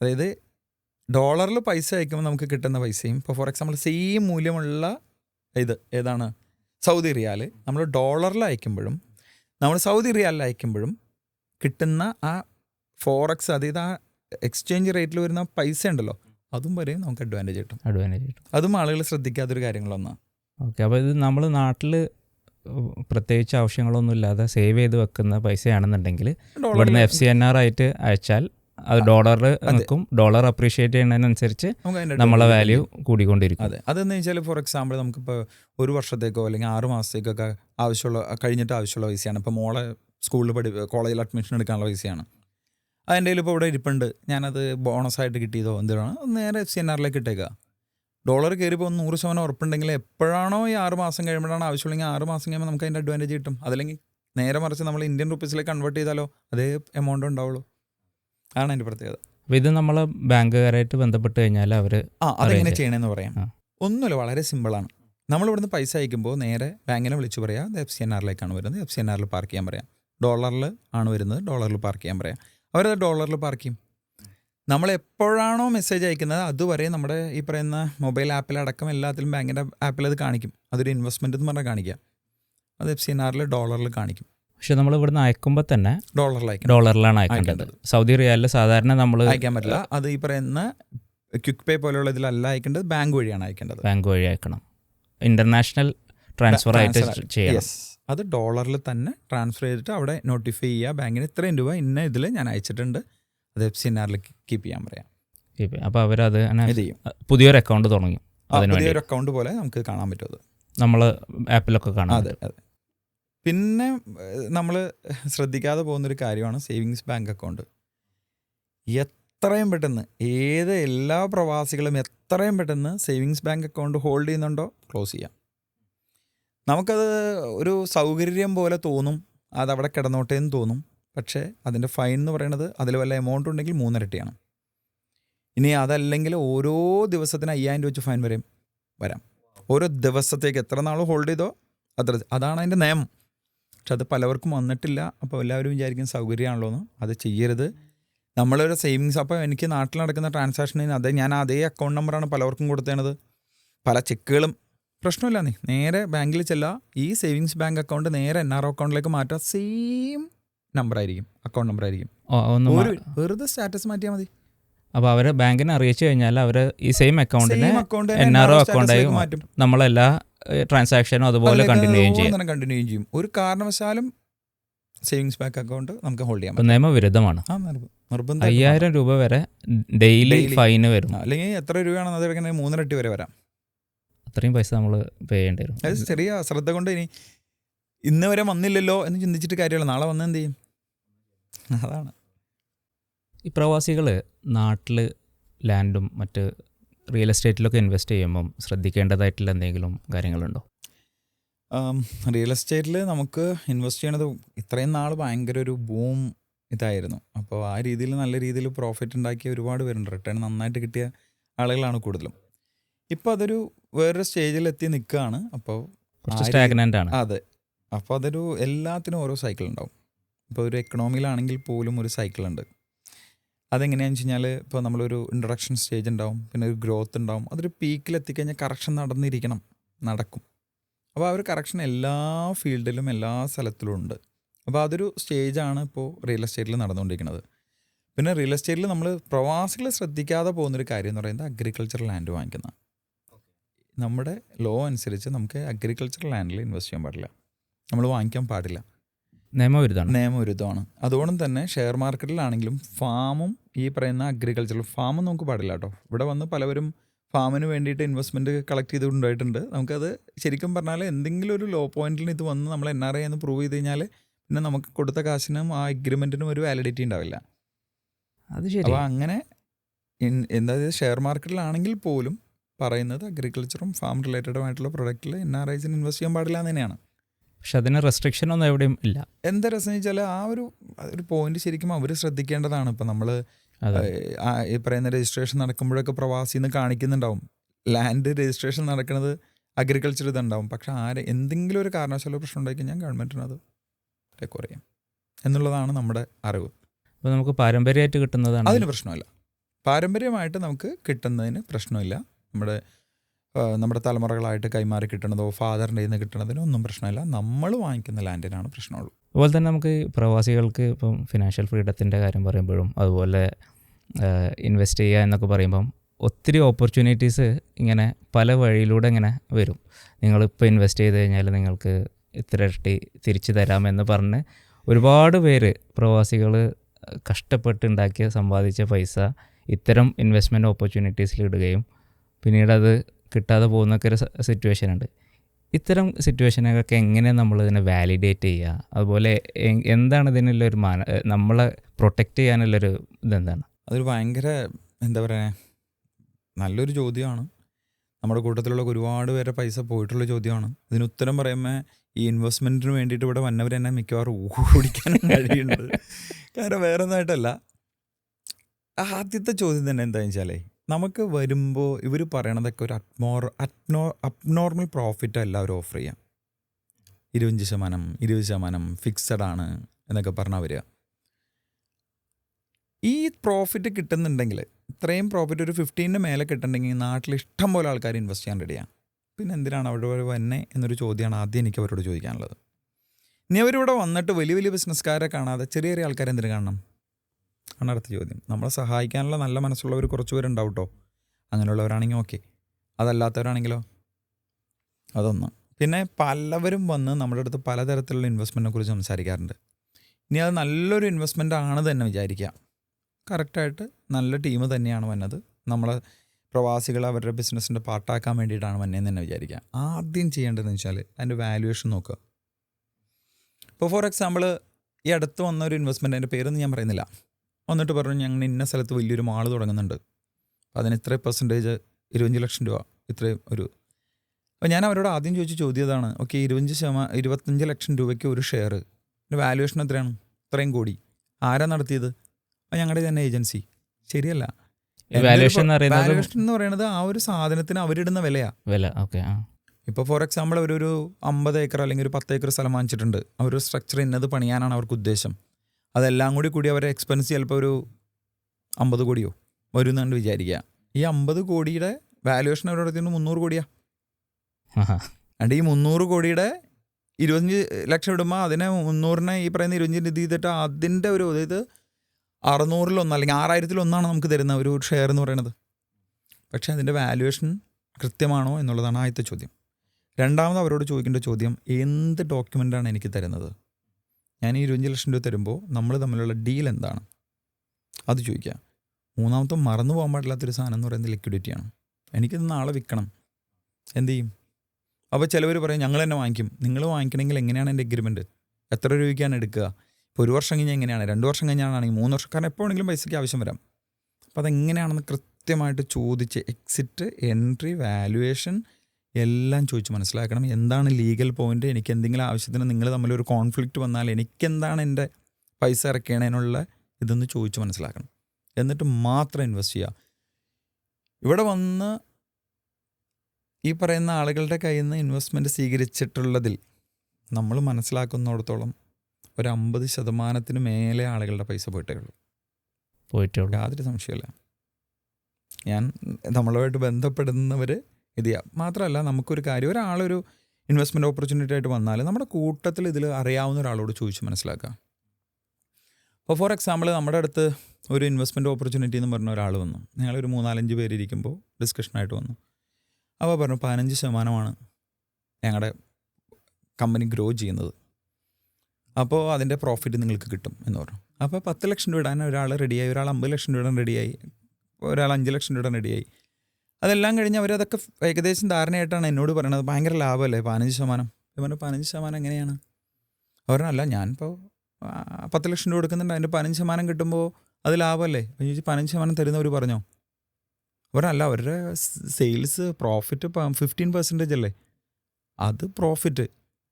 അതായത് ഡോളറിൽ പൈസ അയക്കുമ്പോൾ നമുക്ക് കിട്ടുന്ന പൈസയും ഇപ്പോൾ ഫോർ എക്സാമ്പിൾ സെയിം മൂല്യമുള്ള ഇത് ഏതാണ്? സൗദി റിയാൽ നമ്മൾ ഡോളറിൽ അയക്കുമ്പോഴും നമ്മൾ സൗദി റിയാലിൽ അയക്കുമ്പോഴും കിട്ടുന്ന ആ ഫോറക്സ് അതായത് ആ എക്സ്ചേഞ്ച് റേറ്റിൽ വരുന്ന പൈസ ഉണ്ടല്ലോ അതും വരെയും നമുക്ക് അഡ്വാന്റേജ് കിട്ടും. അഡ്വാന്റേജ് കിട്ടും. അതും ആളുകൾ ശ്രദ്ധിക്കാത്തൊരു കാര്യങ്ങളൊന്നാണ് ഓക്കെ അപ്പോൾ ഇത് നമ്മൾ നാട്ടിൽ പ്രത്യേകിച്ച് ആവശ്യങ്ങളൊന്നും ഇല്ലാതെ സേവ് ചെയ്ത് വെക്കുന്ന പൈസയാണെന്നുണ്ടെങ്കിൽ ഇവിടുന്ന് എഫ് സി എൻ ആർ ആയിട്ട് അയച്ചാൽ അത് ഡോളറിൽ നിൽക്കും ഡോളർ അപ്രീഷിയേറ്റ് ചെയ്യുന്നതിനനുസരിച്ച് നമ്മളെ വാല്യൂ കൂടിക്കൊണ്ടിരിക്കും. അതെ. അതെന്ന് വെച്ചാൽ ഫോർ എക്സാമ്പിൾ നമുക്കിപ്പോൾ ഒരു വർഷത്തേക്കോ അല്ലെങ്കിൽ ആറ് മാസത്തേക്കൊക്കെ ആവശ്യമുള്ള കഴിഞ്ഞിട്ട് ആവശ്യമുള്ള പൈസയാണ്. ഇപ്പോൾ മോളെ സ്കൂളിൽ പഠി കോളേജിൽ അഡ്മിഷൻ എടുക്കാനുള്ള പൈസയാണ്. അതിന്റെ ഇപ്പോൾ ഇവിടെ ഇരിപ്പുണ്ട്. ഞാനത് ബോണസായിട്ട് കിട്ടിയതോ എന്തിനാണ് നേരെ എഫ് സി എൻ ആറിലേക്ക് ഇട്ടേക്കുക ഡോളർ കയറിപ്പോൾ നൂറ് ശതമാനം ഉറപ്പുണ്ടെങ്കിൽ എപ്പോഴാണോ ഈ ആറ് മാസം കഴിയുമ്പോഴാണ് ആവശ്യമുള്ളെങ്കിൽ ആറ് മാസം കഴിയുമ്പോൾ നമുക്ക് അതിന്റെ അഡ്വാന്റേജ് കിട്ടും. അതല്ലെങ്കിൽ നേരെ മറിച്ച് നമ്മൾ ഇന്ത്യൻ റുപ്പീസിലേക്ക് കൺവേർട്ട് ചെയ്താലോ അതേ എമൗണ്ട് ഉണ്ടാവുള്ളൂ. അതാണ് അതിന്റെ പ്രത്യേകത. അപ്പോൾ ഇത് നമ്മൾ ബാങ്കുകാരായിട്ട് ബന്ധപ്പെട്ട് കഴിഞ്ഞാൽ അവർ ആ അതെങ്ങനെ ചെയ്യണമെന്ന് പറയാം. ഒന്നുമില്ല വളരെ സിമ്പിളാണ്. നമ്മൾ ഇവിടുന്ന് പൈസ അയക്കുമ്പോൾ നേരെ ബാങ്കിനെ വിളിച്ച് പറയാം. എഫ് സി എൻ ആറിലേക്കാണ് വരുന്നത്. എഫ് സി എൻ ആറിൽ പാർക്ക് ചെയ്യാൻ പറയാം. ഡോളറിൽ ആണ് വരുന്നത്. ഡോളറിൽ പാർക്ക് ചെയ്യാൻ പറയാം. അവരത് ഡോളറിൽ പാർക്ക് ചെയ്യും? നമ്മൾ എപ്പോഴാണോ മെസ്സേജ് അയക്കുന്നത് അതുവരെ നമ്മുടെ ഈ പറയുന്ന മൊബൈൽ ആപ്പിലടക്കം എല്ലാത്തിലും ബാങ്കിന്റെ ആപ്പിൽ അത് കാണിക്കും. അതൊരു ഇൻവെസ്റ്റ്മെന്റ് എന്ന് പറഞ്ഞാൽ കാണിക്കുക. അത് എഫ് സി എൻ ആറിൽ ഡോളറിൽ കാണിക്കും. പക്ഷെ നമ്മൾ ഇവിടുന്ന് അയക്കുമ്പോൾ തന്നെ ഡോളറിലായി ഡോളറിലാണ് അയക്കേണ്ടത്. സൗദി റിയാലിൽ സാധാരണ നമ്മൾ അയക്കാൻ പറ്റില്ല. അത് ഈ പറയുന്ന ക്വിക്ക് പേ പോലെയുള്ള ഇതിലല്ല അയക്കേണ്ടത് ബാങ്ക് വഴിയാണ് അയക്കേണ്ടത്. ബാങ്ക് വഴി അയക്കണം. ഇന്റർനാഷണൽ ട്രാൻസ്ഫർ ആയിട്ട് ചെയ്യാം ചെയ്യണം. അത് ഡോളറിൽ തന്നെ ട്രാൻസ്ഫർ ചെയ്തിട്ട് അവിടെ നോട്ടിഫൈ ചെയ്യുക. ബാങ്കിന് ഇത്രയും രൂപ ഇന്ന ഇതിൽ ഞാൻ അയച്ചിട്ടുണ്ട്. അത് എഫ് സി എൻ ആറിൽ കീപ്പ് ചെയ്യാൻ പറയാം. അപ്പോൾ അവരത് ചെയ്യും. പുതിയൊരു അക്കൗണ്ട് തുടങ്ങി പുതിയൊരു അക്കൗണ്ട് പോലെ നമുക്ക് കാണാൻ പറ്റും അത്. നമ്മൾ ആപ്പിലൊക്കെ കാണാം അതെ അതെ. പിന്നെ നമ്മൾ ശ്രദ്ധിക്കാതെ പോകുന്നൊരു കാര്യമാണ് സേവിങ്സ് ബാങ്ക് അക്കൗണ്ട്. എത്രയും പെട്ടെന്ന് ഏത് എല്ലാ പ്രവാസികളും എത്രയും പെട്ടെന്ന് സേവിങ്സ് ബാങ്ക് അക്കൗണ്ട് ഹോൾഡ് ചെയ്യുന്നുണ്ടോ ക്ലോസ് ചെയ്യാം. നമുക്കത് ഒരു സൗകര്യം പോലെ തോന്നും അതവിടെ കിടന്നോട്ടെ എന്ന് തോന്നും. പക്ഷേ അതിന്റെ ഫൈൻ എന്ന് പറയുന്നത് അതിൽ വല്ല എമൗണ്ട് ഉണ്ടെങ്കിൽ മൂന്നിരട്ടിയാണ്. ഇനി അതല്ലെങ്കിൽ ഓരോ ദിവസത്തിന് അയ്യായിരം രൂപ വെച്ച് ഫൈൻ വരെയും വരാം. ഓരോ ദിവസത്തേക്ക് എത്ര നാൾ ഹോൾഡ് ചെയ്തോ അത്ര അതാണ് അതിന്റെ നിയമം. പക്ഷെ അത് പലവർക്കും വന്നിട്ടില്ല. അപ്പോൾ എല്ലാവരും വിചാരിക്കും സൗകര്യമാണല്ലോ എന്ന്. അത് ചെയ്യരുത്. നമ്മളൊരു സേവിങ്സ് അപ്പോൾ എനിക്ക് നാട്ടിൽ നടക്കുന്ന ട്രാൻസാക്ഷനിൽ അതേ ഞാൻ അതേ അക്കൗണ്ട് നമ്പറാണ് പലവർക്കും കൊടുത്തേണത്. പല ചെക്കുകളും. പ്രശ്നമില്ല നീ. നേരെ ബാങ്കിൽ ചെല്ലുക ഈ സേവിങ്സ് ബാങ്ക് അക്കൗണ്ട് നേരെ എൻ ആർ അക്കൗണ്ടിലേക്ക് മാറ്റുക. സെയിം നമ്പർ ആയിരിക്കും. അക്കൗണ്ട് നമ്പർ ആയിരിക്കും. ഒരു വെറുതെ സ്റ്റാറ്റസ് മാറ്റിയാൽ മതി. അപ്പോൾ അവരെ ബാങ്കിനെ അറിയിച്ചു കഴിഞ്ഞാൽ അവർ ഈ സെയിം അക്കൗണ്ടിനെ എൻ ആർ ഒ അക്കൗണ്ടായി മാറ്റും. നമ്മളെല്ലാ ട്രാൻസാക്ഷനും അതുപോലെ കണ്ടിന്യൂ ചെയ്യും. ചെയ്യും കണ്ടിന്യൂ ചെയ്യും. ഒരു കാരണവശാലും സേവിങ്സ് ബാങ്ക് അക്കൗണ്ട് നമുക്ക് ഹോൾഡ് ചെയ്യാൻ അപ്പം നിയമവിരുദ്ധമാണ് നിർബന്ധം അയ്യായിരം രൂപ വരെ ഡെയിലി. ഫൈന് വരും. അല്ലെങ്കിൽ എത്ര രൂപയാണെന്ന് അത് മൂന്നിരട്ടി മൂന്നരട്ടി വരെ വരാം. അത്രയും പൈസ നമ്മൾ പേ ചെയ്യേണ്ടി വരും. അത് ചെറിയ ശ്രദ്ധ കൊണ്ട് ഇനി ഇന്ന് വരെ വന്നില്ലല്ലോ എന്ന് ചിന്തിച്ചിട്ട് കാര്യമില്ല. നാളെ വന്ന് എന്ത് ചെയ്യും? അതാണ്. ഈ പ്രവാസികൾ നാട്ടിൽ ലാൻഡും മറ്റ് റിയൽ എസ്റ്റേറ്റിലൊക്കെ ഇൻവെസ്റ്റ് ചെയ്യുമ്പം ശ്രദ്ധിക്കേണ്ടതായിട്ടുള്ള എന്തെങ്കിലും കാര്യങ്ങളുണ്ടോ? റിയൽ എസ്റ്റേറ്റിൽ നമുക്ക് ഇൻവെസ്റ്റ് ചെയ്യണത് ഇത്രയും നാൾ ഭയങ്കര ഒരു ബൂം ഇതായിരുന്നു. അപ്പോൾ ആ രീതിയിൽ നല്ല രീതിയിൽ പ്രോഫിറ്റ് ഉണ്ടാക്കിയ ഒരുപാട് പേരുണ്ട്. റിട്ടേൺ നന്നായിട്ട് കിട്ടിയ ആളുകളാണ് കൂടുതലും. ഇപ്പോൾ അതൊരു വേറൊരു സ്റ്റേജിൽ എത്തി നിൽക്കുകയാണ് അപ്പോൾ സ്റ്റാഗ്നന്റ് ആണ്. അതെ. അപ്പോൾ അതൊരു എല്ലാത്തിനും ഓരോ സൈക്കിൾ ഉണ്ടാവും. ഇപ്പോൾ ഒരു എക്കണോമിയിലാണെങ്കിൽ പോലും ഒരു സൈക്കിൾ ഉണ്ട്. അതെങ്ങനെയാണെന്ന് വെച്ച് കഴിഞ്ഞാൽ ഇപ്പോൾ നമ്മളൊരു ഇൻട്രൊഡക്ഷൻ സ്റ്റേജ് ഉണ്ടാവും പിന്നെ ഒരു ഗ്രോത്ത് ഉണ്ടാവും അതൊരു പീക്കിൽ എത്തിക്കഴിഞ്ഞാൽ കറക്ഷൻ നടന്നിരിക്കണം നടക്കും. അപ്പോൾ ആ ഒരു കറക്ഷൻ എല്ലാ ഫീൽഡിലും എല്ലാ സ്ഥലത്തിലും ഉണ്ട്. അപ്പോൾ അതൊരു സ്റ്റേജാണ് ഇപ്പോൾ റിയൽ എസ്റ്റേറ്റിൽ നടന്നുകൊണ്ടിരിക്കുന്നത് പിന്നെ റിയൽ എസ്റ്റേറ്റിൽ നമ്മൾ പ്രവാസികൾ ശ്രദ്ധിക്കാതെ പോകുന്നൊരു കാര്യം എന്ന് പറയുന്നത് അഗ്രികൾച്ചർ ലാൻഡ് വാങ്ങിക്കുന്ന നമ്മുടെ ലോ അനുസരിച്ച് നമുക്ക് അഗ്രികൾച്ചർ ലാൻഡിൽ ഇൻവെസ്റ്റ് ചെയ്യാൻ പാടില്ല. നമ്മൾ വാങ്ങിക്കാൻ പാടില്ല. നിയമവിരുദ്ധമാണ്. നിയമവിരുദ്ധമാണ്. അതുകൊണ്ട് തന്നെ ഷെയർ മാർക്കറ്റിലാണെങ്കിലും ഫാമും ഈ പറയുന്ന അഗ്രികൾച്ചറൽ ഫാമും നമുക്ക് പാടില്ല കേട്ടോ. ഇവിടെ വന്ന് പലവരും ഫാമിന് വേണ്ടിയിട്ട് ഇൻവെസ്റ്റ്മെന്റ് കളക്ട് ചെയ്തുകൊണ്ടായിട്ടുണ്ട് നമുക്കത് ശരിക്കും പറഞ്ഞാൽ എന്തെങ്കിലും ഒരു ലോ പോയിന്റിൽ ഇത് വന്ന് നമ്മൾ എൻ ആർ ഐ എന്ന് പ്രൂവ് ചെയ്ത് കഴിഞ്ഞാൽ പിന്നെ നമുക്ക് കൊടുത്ത കാശിനും ആ എഗ്രിമെന്റിനും ഒരു വാലിഡിറ്റി ഉണ്ടാവില്ല. അത് ശരി അപ്പോൾ അങ്ങനെ എന്താ ഷെയർ മാർക്കറ്റിലാണെങ്കിൽ പോലും പറയുന്നത് അഗ്രികൾച്ചറും ഫാം റിലേറ്റഡുമായിട്ടുള്ള പ്രൊഡക്റ്റിൽ എൻ ആർ ഐസിന് ഇൻവെസ്റ്റ് ചെയ്യാൻ പാടില്ല എന്ന് തന്നെയാണ്. പക്ഷെ അതിന് റെസ്ട്രിക്ഷൻ ഒന്നും എവിടെയും ഇല്ല. എന്താ രസം വെച്ചാൽ ആ ഒരു ഒരു പോയിന്റ് ശരിക്കും അവർ ശ്രദ്ധിക്കേണ്ടതാണ്. ഇപ്പം നമ്മൾ ഈ പറയുന്ന രജിസ്ട്രേഷൻ നടക്കുമ്പോഴൊക്കെ പ്രവാസിന്ന് കാണിക്കുന്നുണ്ടാവും. ലാൻഡ് രജിസ്ട്രേഷൻ നടക്കുന്നത് അഗ്രികൾച്ചർ ഇതുണ്ടാവും. പക്ഷെ ആരെ എന്തെങ്കിലും ഒരു കാരണവശാലോ പ്രശ്നം ഉണ്ടായി കഴിഞ്ഞാൽ ഗവൺമെന്റിനത് കുറയും എന്നുള്ളതാണ് നമ്മുടെ അറിവ്. അപ്പോൾ നമുക്ക് പാരമ്പര്യമായിട്ട് കിട്ടുന്നതാണ്. അതിന് പ്രശ്നമില്ല. പാരമ്പര്യമായിട്ട് നമുക്ക് കിട്ടുന്നതിന് പ്രശ്നമില്ല. നമ്മുടെ നമ്മുടെ തലമുറകളായിട്ട് കൈമാറി കിട്ടണതോ ഫാദറിന്റെ നിന്ന് കിട്ടണതിനോ ഒന്നും പ്രശ്നമില്ല. നമ്മൾ വാങ്ങിക്കുന്ന ലാൻഡിനാണ് പ്രശ്നമുള്ളൂ. അതുപോലെ തന്നെ നമുക്ക് പ്രവാസികൾക്ക് ഇപ്പം ഫിനാൻഷ്യൽ ഫ്രീഡത്തിന്റെ കാര്യം പറയുമ്പോഴും അതുപോലെ ഇൻവെസ്റ്റ് ചെയ്യുക എന്നൊക്കെ പറയുമ്പം ഒത്തിരി ഓപ്പർച്യൂണിറ്റീസ് ഇങ്ങനെ പല വഴിയിലൂടെ ഇങ്ങനെ വരും. നിങ്ങളിപ്പോൾ ഇൻവെസ്റ്റ് ചെയ്ത് കഴിഞ്ഞാൽ നിങ്ങൾക്ക് ഇത്ര ഇരട്ടി തിരിച്ചു തരാമെന്ന് പറഞ്ഞ് ഒരുപാട് പേര് പ്രവാസികൾ കഷ്ടപ്പെട്ടുണ്ടാക്കിയ സമ്പാദിച്ച പൈസ ഇത്തരം ഇൻവെസ്റ്റ്മെന്റ് ഓപ്പർച്യൂണിറ്റീസിൽ ഇടുകയും പിന്നീട് അത് കിട്ടാതെ പോകുന്നൊക്കെ ഒരു സിറ്റുവേഷൻ ഉണ്ട്. ഇത്തരം സിറ്റുവേഷനൊക്കെ എങ്ങനെ നമ്മൾ ഇതിനെ വാലിഡേറ്റ് ചെയ്യുക? അതുപോലെ എന്താണ് ഇതിനുള്ള ഒരു മാന നമ്മളെ പ്രൊട്ടക്റ്റ് ചെയ്യാനുള്ളൊരു ഇതെന്താണ്? അതൊരു ഭയങ്കര എന്താ പറയുക നല്ലൊരു ചോദ്യമാണ്. നമ്മുടെ കൂട്ടത്തിലുള്ള ഒരുപാട് പേരെ പൈസ പോയിട്ടുള്ള ചോദ്യമാണ്. ഇതിന് ഉത്തരം പറയുമ്പോൾ ഈ ഇൻവെസ്റ്റ്മെന്റിന് വേണ്ടിയിട്ട് ഇവിടെ വന്നവർ തന്നെ മിക്കവാറും ഓടിക്കാനും കഴിയുന്നുണ്ട് കാരണം വേറെ ഒന്നായിട്ടല്ല ആദ്യത്തെ ചോദ്യം തന്നെ എന്താണെന്ന് വെച്ചാലേ നമുക്ക് വരുമ്പോൾ ഇവർ പറയണതൊക്കെ ഒരു അറ്റ്മോർ അറ്റ്നോ അബ്നോർമൽ പ്രോഫിറ്റ് എല്ലാവരും ഓഫർ ചെയ്യാം. ഇരുപഞ്ച് ശതമാനം ഇരുപത് ശതമാനം ഫിക്സഡ് ആണ് എന്നൊക്കെ പറഞ്ഞാൽ വരിക. ഈ പ്രോഫിറ്റ് കിട്ടുന്നുണ്ടെങ്കിൽ ഇത്രയും പ്രോഫിറ്റ് ഒരു ഫിഫ്റ്റീന്റെ മേലെ കിട്ടുന്നുണ്ടെങ്കിൽ നാട്ടിൽ ഇഷ്ടം പോലെ ആൾക്കാർ ഇൻവെസ്റ്റ് ചെയ്യാൻ റെഡിയാണ് പിന്നെ എന്തിനാണ് അവിടെ വരെ വന്നെ എന്നൊരു ചോദ്യമാണ് ആദ്യം എനിക്ക് അവരോട് ചോദിക്കാനുള്ളത്. ഇനി അവരിവിടെ വന്നിട്ട് വലിയ വലിയ ബിസിനസ്സുകാരെ കാണാതെ ചെറിയ ചെറിയ ആൾക്കാരെ എന്തിനു കാണണം? ആണ് അടുത്ത ചോദ്യം. നമ്മളെ സഹായിക്കാനുള്ള നല്ല മനസ്സുള്ളവർ കുറച്ച് പേരുണ്ടാവും കേട്ടോ അങ്ങനെയുള്ളവരാണെങ്കിൽ ഓക്കെ അതല്ലാത്തവരാണെങ്കിലോ? അതൊന്ന്. പിന്നെ പലവരും വന്ന് നമ്മുടെ അടുത്ത് പലതരത്തിലുള്ള ഇൻവെസ്റ്റ്മെന്റിനെ കുറിച്ച് സംസാരിക്കാറുണ്ട്. ഇനി അത് നല്ലൊരു ഇൻവെസ്റ്റ്മെന്റ് ആണ് തന്നെ വിചാരിക്കുക. കറക്റ്റായിട്ട് നല്ല ടീം തന്നെയാണ് വന്നത്. നമ്മളെ പ്രവാസികൾ അവരുടെ ബിസിനസ്സിന്റെ പാർട്ടാക്കാൻ വേണ്ടിയിട്ടാണ് വന്നതെന്ന് തന്നെ വിചാരിക്കുക. ആദ്യം ചെയ്യേണ്ടതെന്ന് വെച്ചാൽ അതിന്റെ വാല്യുവേഷൻ നോക്കുക. ഇപ്പോൾ ഫോർ എക്സാമ്പിൾ ഈ അടുത്ത് വന്ന ഒരു ഇൻവെസ്റ്റ്മെന്റ് അതിന്റെ പേരൊന്നും ഞാൻ പറയുന്നില്ല. വന്നിട്ട് പറഞ്ഞു ഞങ്ങൾ ഇന്ന സ്ഥലത്ത് വലിയൊരു മാൾ തുടങ്ങുന്നുണ്ട്. അപ്പോൾ അതിന് ഇത്ര പെർസെന്റേജ് ഇരുപഞ്ച് ലക്ഷം രൂപ. ഇത്രയും ഒരു. അപ്പോൾ ഞാൻ അവരോട് ആദ്യം ചോദിച്ച് ചോദ്യതാണ് ഓക്കെ ഇരുപഞ്ച് ശതമാനം ഇരുപത്തഞ്ച് ലക്ഷം രൂപയ്ക്ക് ഒരു ഷെയർ വാല്യുവേഷൻ എത്രയാണ്? ഇത്രയും കോടി. ആരാ നടത്തിയത്? അത് ഞങ്ങളുടെ തന്നെ ഏജൻസി. ശരിയല്ല. വാല്യുവേഷൻ എന്ന് പറയുന്നത് വാല്യുവേഷൻ എന്ന് പറയുന്നത് ആ ഒരു സാധനത്തിന് അവരിടുന്ന വിലയാ. വില ഓക്കെ ഇപ്പോൾ ഫോർ എക്സാമ്പിൾ അവരൊരു അമ്പത് ഏക്കർ അല്ലെങ്കിൽ ഒരു പത്ത് ഏക്കർ സ്ഥലം വാങ്ങിച്ചിട്ടുണ്ട്. അവരൊരു സ്ട്രക്ചർ ഇന്നത് പണിയാനാണ് അവർക്ക് ഉദ്ദേശം. അതെല്ലാം കൂടി കൂടി അവരുടെ എക്സ്പെൻസ് ചിലപ്പോൾ ഒരു അമ്പത് കോടിയോ വരുന്നുണ്ട് വിചാരിക്കുക. ഈ അമ്പത് കോടിയുടെ വാല്യുവേഷൻ അവരുടെ അടുത്ത് മുന്നൂറ് കോടിയാ. അണ്ട് ഈ മുന്നൂറ് കോടിയുടെ ഇരുപത്തഞ്ച് ലക്ഷം ഇടുമ്പോൾ അതിനെ മുന്നൂറിനെ ഈ പറയുന്ന ഇരുപത്തഞ്ചിന് ഇത് ചെയ്തിട്ട് അതിന്റെ ഒരു അതായത് അറുന്നൂറിലൊന്ന് അല്ലെങ്കിൽ ആറായിരത്തിലൊന്നാണ് നമുക്ക് തരുന്ന ഒരു ഷെയർ എന്ന് പറയുന്നത്. പക്ഷേ അതിന്റെ വാല്യുവേഷൻ കൃത്യമാണോ എന്നുള്ളതാണ് ആദ്യത്തെ ചോദ്യം. രണ്ടാമത് അവരോട് ചോദിക്കേണ്ട ചോദ്യം എന്ത് ഡോക്യുമെന്റാണ് എനിക്ക് തരുന്നത്? ഞാൻ ഈ ഇരുപത്തഞ്ച് ലക്ഷം രൂപ തരുമ്പോൾ നമ്മൾ തമ്മിലുള്ള ഡീൽ എന്താണ്? അത് ചോദിക്കുക. മൂന്നാമത്തെ മറന്നു പോകാൻ പാടില്ലാത്തൊരു സാധനം എന്ന് പറയുന്നത് ലിക്വിഡിറ്റിയാണ് എനിക്കിത് നാളെ വിൽക്കണം. എന്ത് ചെയ്യും? അപ്പോൾ ചിലവർ പറയും ഞങ്ങൾ തന്നെ വാങ്ങിക്കും. നിങ്ങൾ വാങ്ങിക്കണമെങ്കിൽ എങ്ങനെയാണ് എന്റെ എഗ്രിമെന്റ് എത്ര രൂപയ്ക്കാണ് എടുക്കുക? ഇപ്പോൾ ഒരു വർഷം കഴിഞ്ഞാൽ എങ്ങനെയാണ്? രണ്ട് വർഷം കഴിഞ്ഞാണെങ്കിൽ മൂന്ന് വർഷം കാരണം എപ്പോൾ വേണമെങ്കിലും പൈസയ്ക്ക് ആവശ്യം വരാം. അപ്പോൾ അതെങ്ങനെയാണെന്ന് കൃത്യമായിട്ട് ചോദിച്ച് എക്സിറ്റ് എൻട്രി വാല്യുവേഷൻ എല്ലാം ചോദിച്ച്. മനസ്സിലാക്കണം എന്താണ് ലീഗൽ പോയിന്റ് എനിക്ക് എന്തെങ്കിലും ആവശ്യത്തിന് നിങ്ങൾ തമ്മിൽ ഒരു കോൺഫ്ലിക്റ്റ് വന്നാൽ എനിക്കെന്താണ് എന്റെ പൈസ ഇറക്കണതിനുള്ള ഇതൊന്ന് ചോദിച്ച് മനസ്സിലാക്കണം. എന്നിട്ട് മാത്രം ഇൻവെസ്റ്റ് ചെയ്യുക. ഇവിടെ വന്ന് ഈ പറയുന്ന ആളുകളുടെ കയ്യിൽ നിന്ന് ഇൻവെസ്റ്റ്മെന്റ് സ്വീകരിച്ചിട്ടുള്ളതിൽ നമ്മൾ മനസ്സിലാക്കുന്നിടത്തോളം ഒരു അമ്പത് ശതമാനത്തിന് മേലെ ആളുകളുടെ പൈസ പോയിട്ടേ ഉള്ളൂ. പോയിട്ടേ ഉള്ളൂ. യാതൊരു സംശയമില്ല ഞാൻ നമ്മളുമായിട്ട് ബന്ധപ്പെടുന്നവർ ഇത് ചെയ്യാം. മാത്രമല്ല നമുക്കൊരു കാര്യം ഒരാളൊരു ഇൻവെസ്റ്റ്മെന്റ് ഓപ്പർച്യൂണിറ്റി ആയിട്ട് വന്നാൽ നമ്മുടെ കൂട്ടത്തിൽ ഇതിൽ അറിയാവുന്ന ഒരാളോട് ചോദിച്ച് മനസ്സിലാക്കുക അപ്പോൾ ഫോർ എക്സാമ്പിൾ നമ്മുടെ അടുത്ത് ഒരു ഇൻവെസ്റ്റ്മെന്റ് ഓപ്പർച്യൂണിറ്റി എന്ന് പറഞ്ഞ ഒരാൾ വന്നു. ഞങ്ങളൊരു മൂന്നാലഞ്ച് പേര് ഇരിക്കുമ്പോൾ ഡിസ്കഷനായിട്ട് വന്നു. അപ്പോൾ പറഞ്ഞു പതിനഞ്ച് ശതമാനമാണ് ഞങ്ങളുടെ കമ്പനി ഗ്രോ ചെയ്യുന്നത്. അപ്പോൾ അതിന്റെ പ്രോഫിറ്റ് നിങ്ങൾക്ക് കിട്ടും എന്ന് പറഞ്ഞു. അപ്പോൾ പത്ത് ലക്ഷം രൂപ ഇടാൻ ഒരാൾ റെഡിയായി ഒരാൾ അമ്പത് ലക്ഷം രൂപ ഇടാൻ റെഡിയായി ഒരാൾ അഞ്ച് ലക്ഷം രൂപ ഇടാൻ റെഡിയായി അതെല്ലാം കഴിഞ്ഞ് അവരതൊക്കെ ഏകദേശം ധാരണയായിട്ടാണ് എന്നോട് പറയണത്. ഭയങ്കര ലാഭമല്ലേ? പതിനഞ്ച് ശതമാനം. പറഞ്ഞു പതിനഞ്ച് ശതമാനം എങ്ങനെയാണ്? അവരല്ല ഞാനിപ്പോൾ പത്ത് ലക്ഷം രൂപ കൊടുക്കുന്നുണ്ട്. അതിന്റെ പതിനഞ്ച് ശതമാനം കിട്ടുമ്പോൾ അത് ലാഭമല്ലേ? ചോദിച്ചു പതിനഞ്ച് ശതമാനം തരുന്നവർ പറഞ്ഞോ? അവരല്ല അവരുടെ സെയിൽസ് പ്രോഫിറ്റ് ഫിഫ്റ്റീൻ പെർസെന്റേജ് അല്ലേ? അത് പ്രോഫിറ്റ്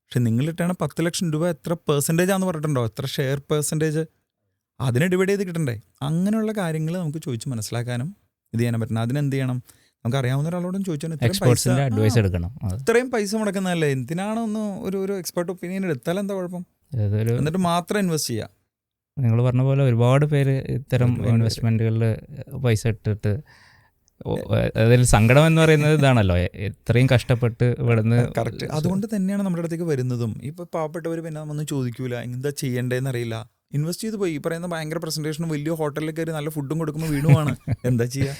പക്ഷെ നിങ്ങളിട്ടാണ് പത്ത് ലക്ഷം രൂപ എത്ര പെർസെന്റേജ് ആണെന്ന് പറഞ്ഞിട്ടുണ്ടോ? എത്ര ഷെയർ പെർസെന്റേജ് അതിനെ ഡിവൈഡ് ചെയ്ത് കിട്ടണ്ടേ? അങ്ങനെയുള്ള കാര്യങ്ങൾ നമുക്ക് ചോദിച്ച് മനസ്സിലാക്കാനും ഇത് ചെയ്യാനും പറ്റണം അതിനെന്ത് ചെയ്യണം? നമുക്ക് അറിയാവുന്ന ഒരാളോടും ചോദിച്ചാൽ ഇത്രയും പൈസ എക്സ്പേർട്സിന്റെ അഡ്വൈസ് എടുക്കണം. ഇത്രയും പൈസ മുടക്കുന്നതല്ലേ? എന്തിനാണ് ഒന്ന് ഒരു ഒരു എക്സ്പെർട്ട് ഒപ്പീനിയൻ എടുത്താൽ എന്താ കുഴപ്പം? എന്നിട്ട് മാത്രം ഇൻവെസ്റ്റ് ചെയ്യുക നിങ്ങൾ പറഞ്ഞ പോലെ ഒരുപാട് പേര് ഇത്തരം ഇൻവെസ്റ്റ്മെന്റുകളിൽ പൈസ ഇട്ടിട്ട് അതിൽ സങ്കടം എന്ന് പറയുന്നത് ഇതാണല്ലോ. എത്രയും ഇത്രയും കഷ്ടപ്പെട്ട് ഇവിടുന്ന് കറക്റ്റ് അതുകൊണ്ട് തന്നെയാണ് നമ്മുടെ അടുത്തേക്ക് വരുന്നതും. ഇപ്പൊ പാവപ്പെട്ടവർ പിന്നെ ഒന്നും ചോദിക്കൂല എന്താ ചെയ്യേണ്ടതെന്ന് അറിയില്ല ഇൻവെസ്റ്റ് ചെയ്ത് പോയി. ഈ പറയുന്ന ഭയങ്കര പ്രസന്റേഷനും വലിയ ഹോട്ടലിൽ കയറി നല്ല ഫുഡും കൊടുക്കുമ്പോൾ വീണുമാണ് എന്താ ചെയ്യുക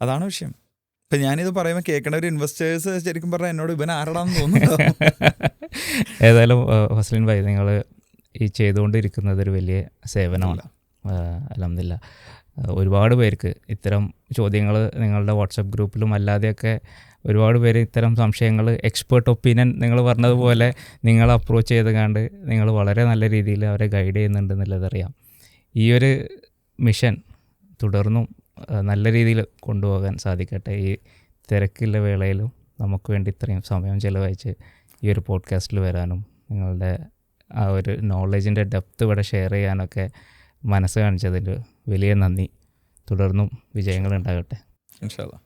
അതാണ് വിഷയം. ഇപ്പൊ ഞാനിത് പറയുമ്പോൾ കേൾക്കുന്ന ഒരു ഇൻവെസ്റ്റേഴ്സ് ശരിക്കും പറഞ്ഞാൽ എന്നോട് ഇവൻ ആരടാന്ന് തോന്നുന്നു. ഏതായാലും ഫസ്ലിൻ ഭായി നിങ്ങൾ ഈ ചെയ്തുകൊണ്ടിരിക്കുന്നത് ഒരു വലിയ സേവനമാണ്. അലഹമില്ല ഒരുപാട് പേർക്ക് ഇത്തരം ചോദ്യങ്ങൾ നിങ്ങളുടെ വാട്സപ്പ് ഗ്രൂപ്പിലും അല്ലാതെയൊക്കെ ഒരുപാട് പേര് ഇത്തരം സംശയങ്ങൾ എക്സ്പേർട്ട് ഒപ്പീനിയൻ നിങ്ങൾ പറഞ്ഞതുപോലെ നിങ്ങൾ അപ്രോച്ച് ചെയ്ത് കണ്ട് നിങ്ങൾ വളരെ നല്ല രീതിയിൽ അവരെ ഗൈഡ് ചെയ്യുന്നുണ്ടെന്നുള്ളതറിയാം ഈ ഒരു മിഷൻ തുടർന്നും നല്ല രീതിയിൽ കൊണ്ടുപോകാൻ സാധിക്കട്ടെ. ഈ തിരക്കുള്ള വേളയിലും നമുക്ക് വേണ്ടി ഇത്രയും സമയം ചിലവഴിച്ച് ഈ ഒരു പോഡ്കാസ്റ്റിൽ വരാനും നിങ്ങളുടെ ആ ഒരു നോളജിന്റെ ഡെപ്ത് ഇവിടെ ഷെയർ ചെയ്യാനൊക്കെ മനസ്സ് കാണിച്ചതിൽ വലിയ നന്ദി. തുടർന്നും വിജയങ്ങൾ ഉണ്ടാകട്ടെ. ഇൻഷാല്ലാ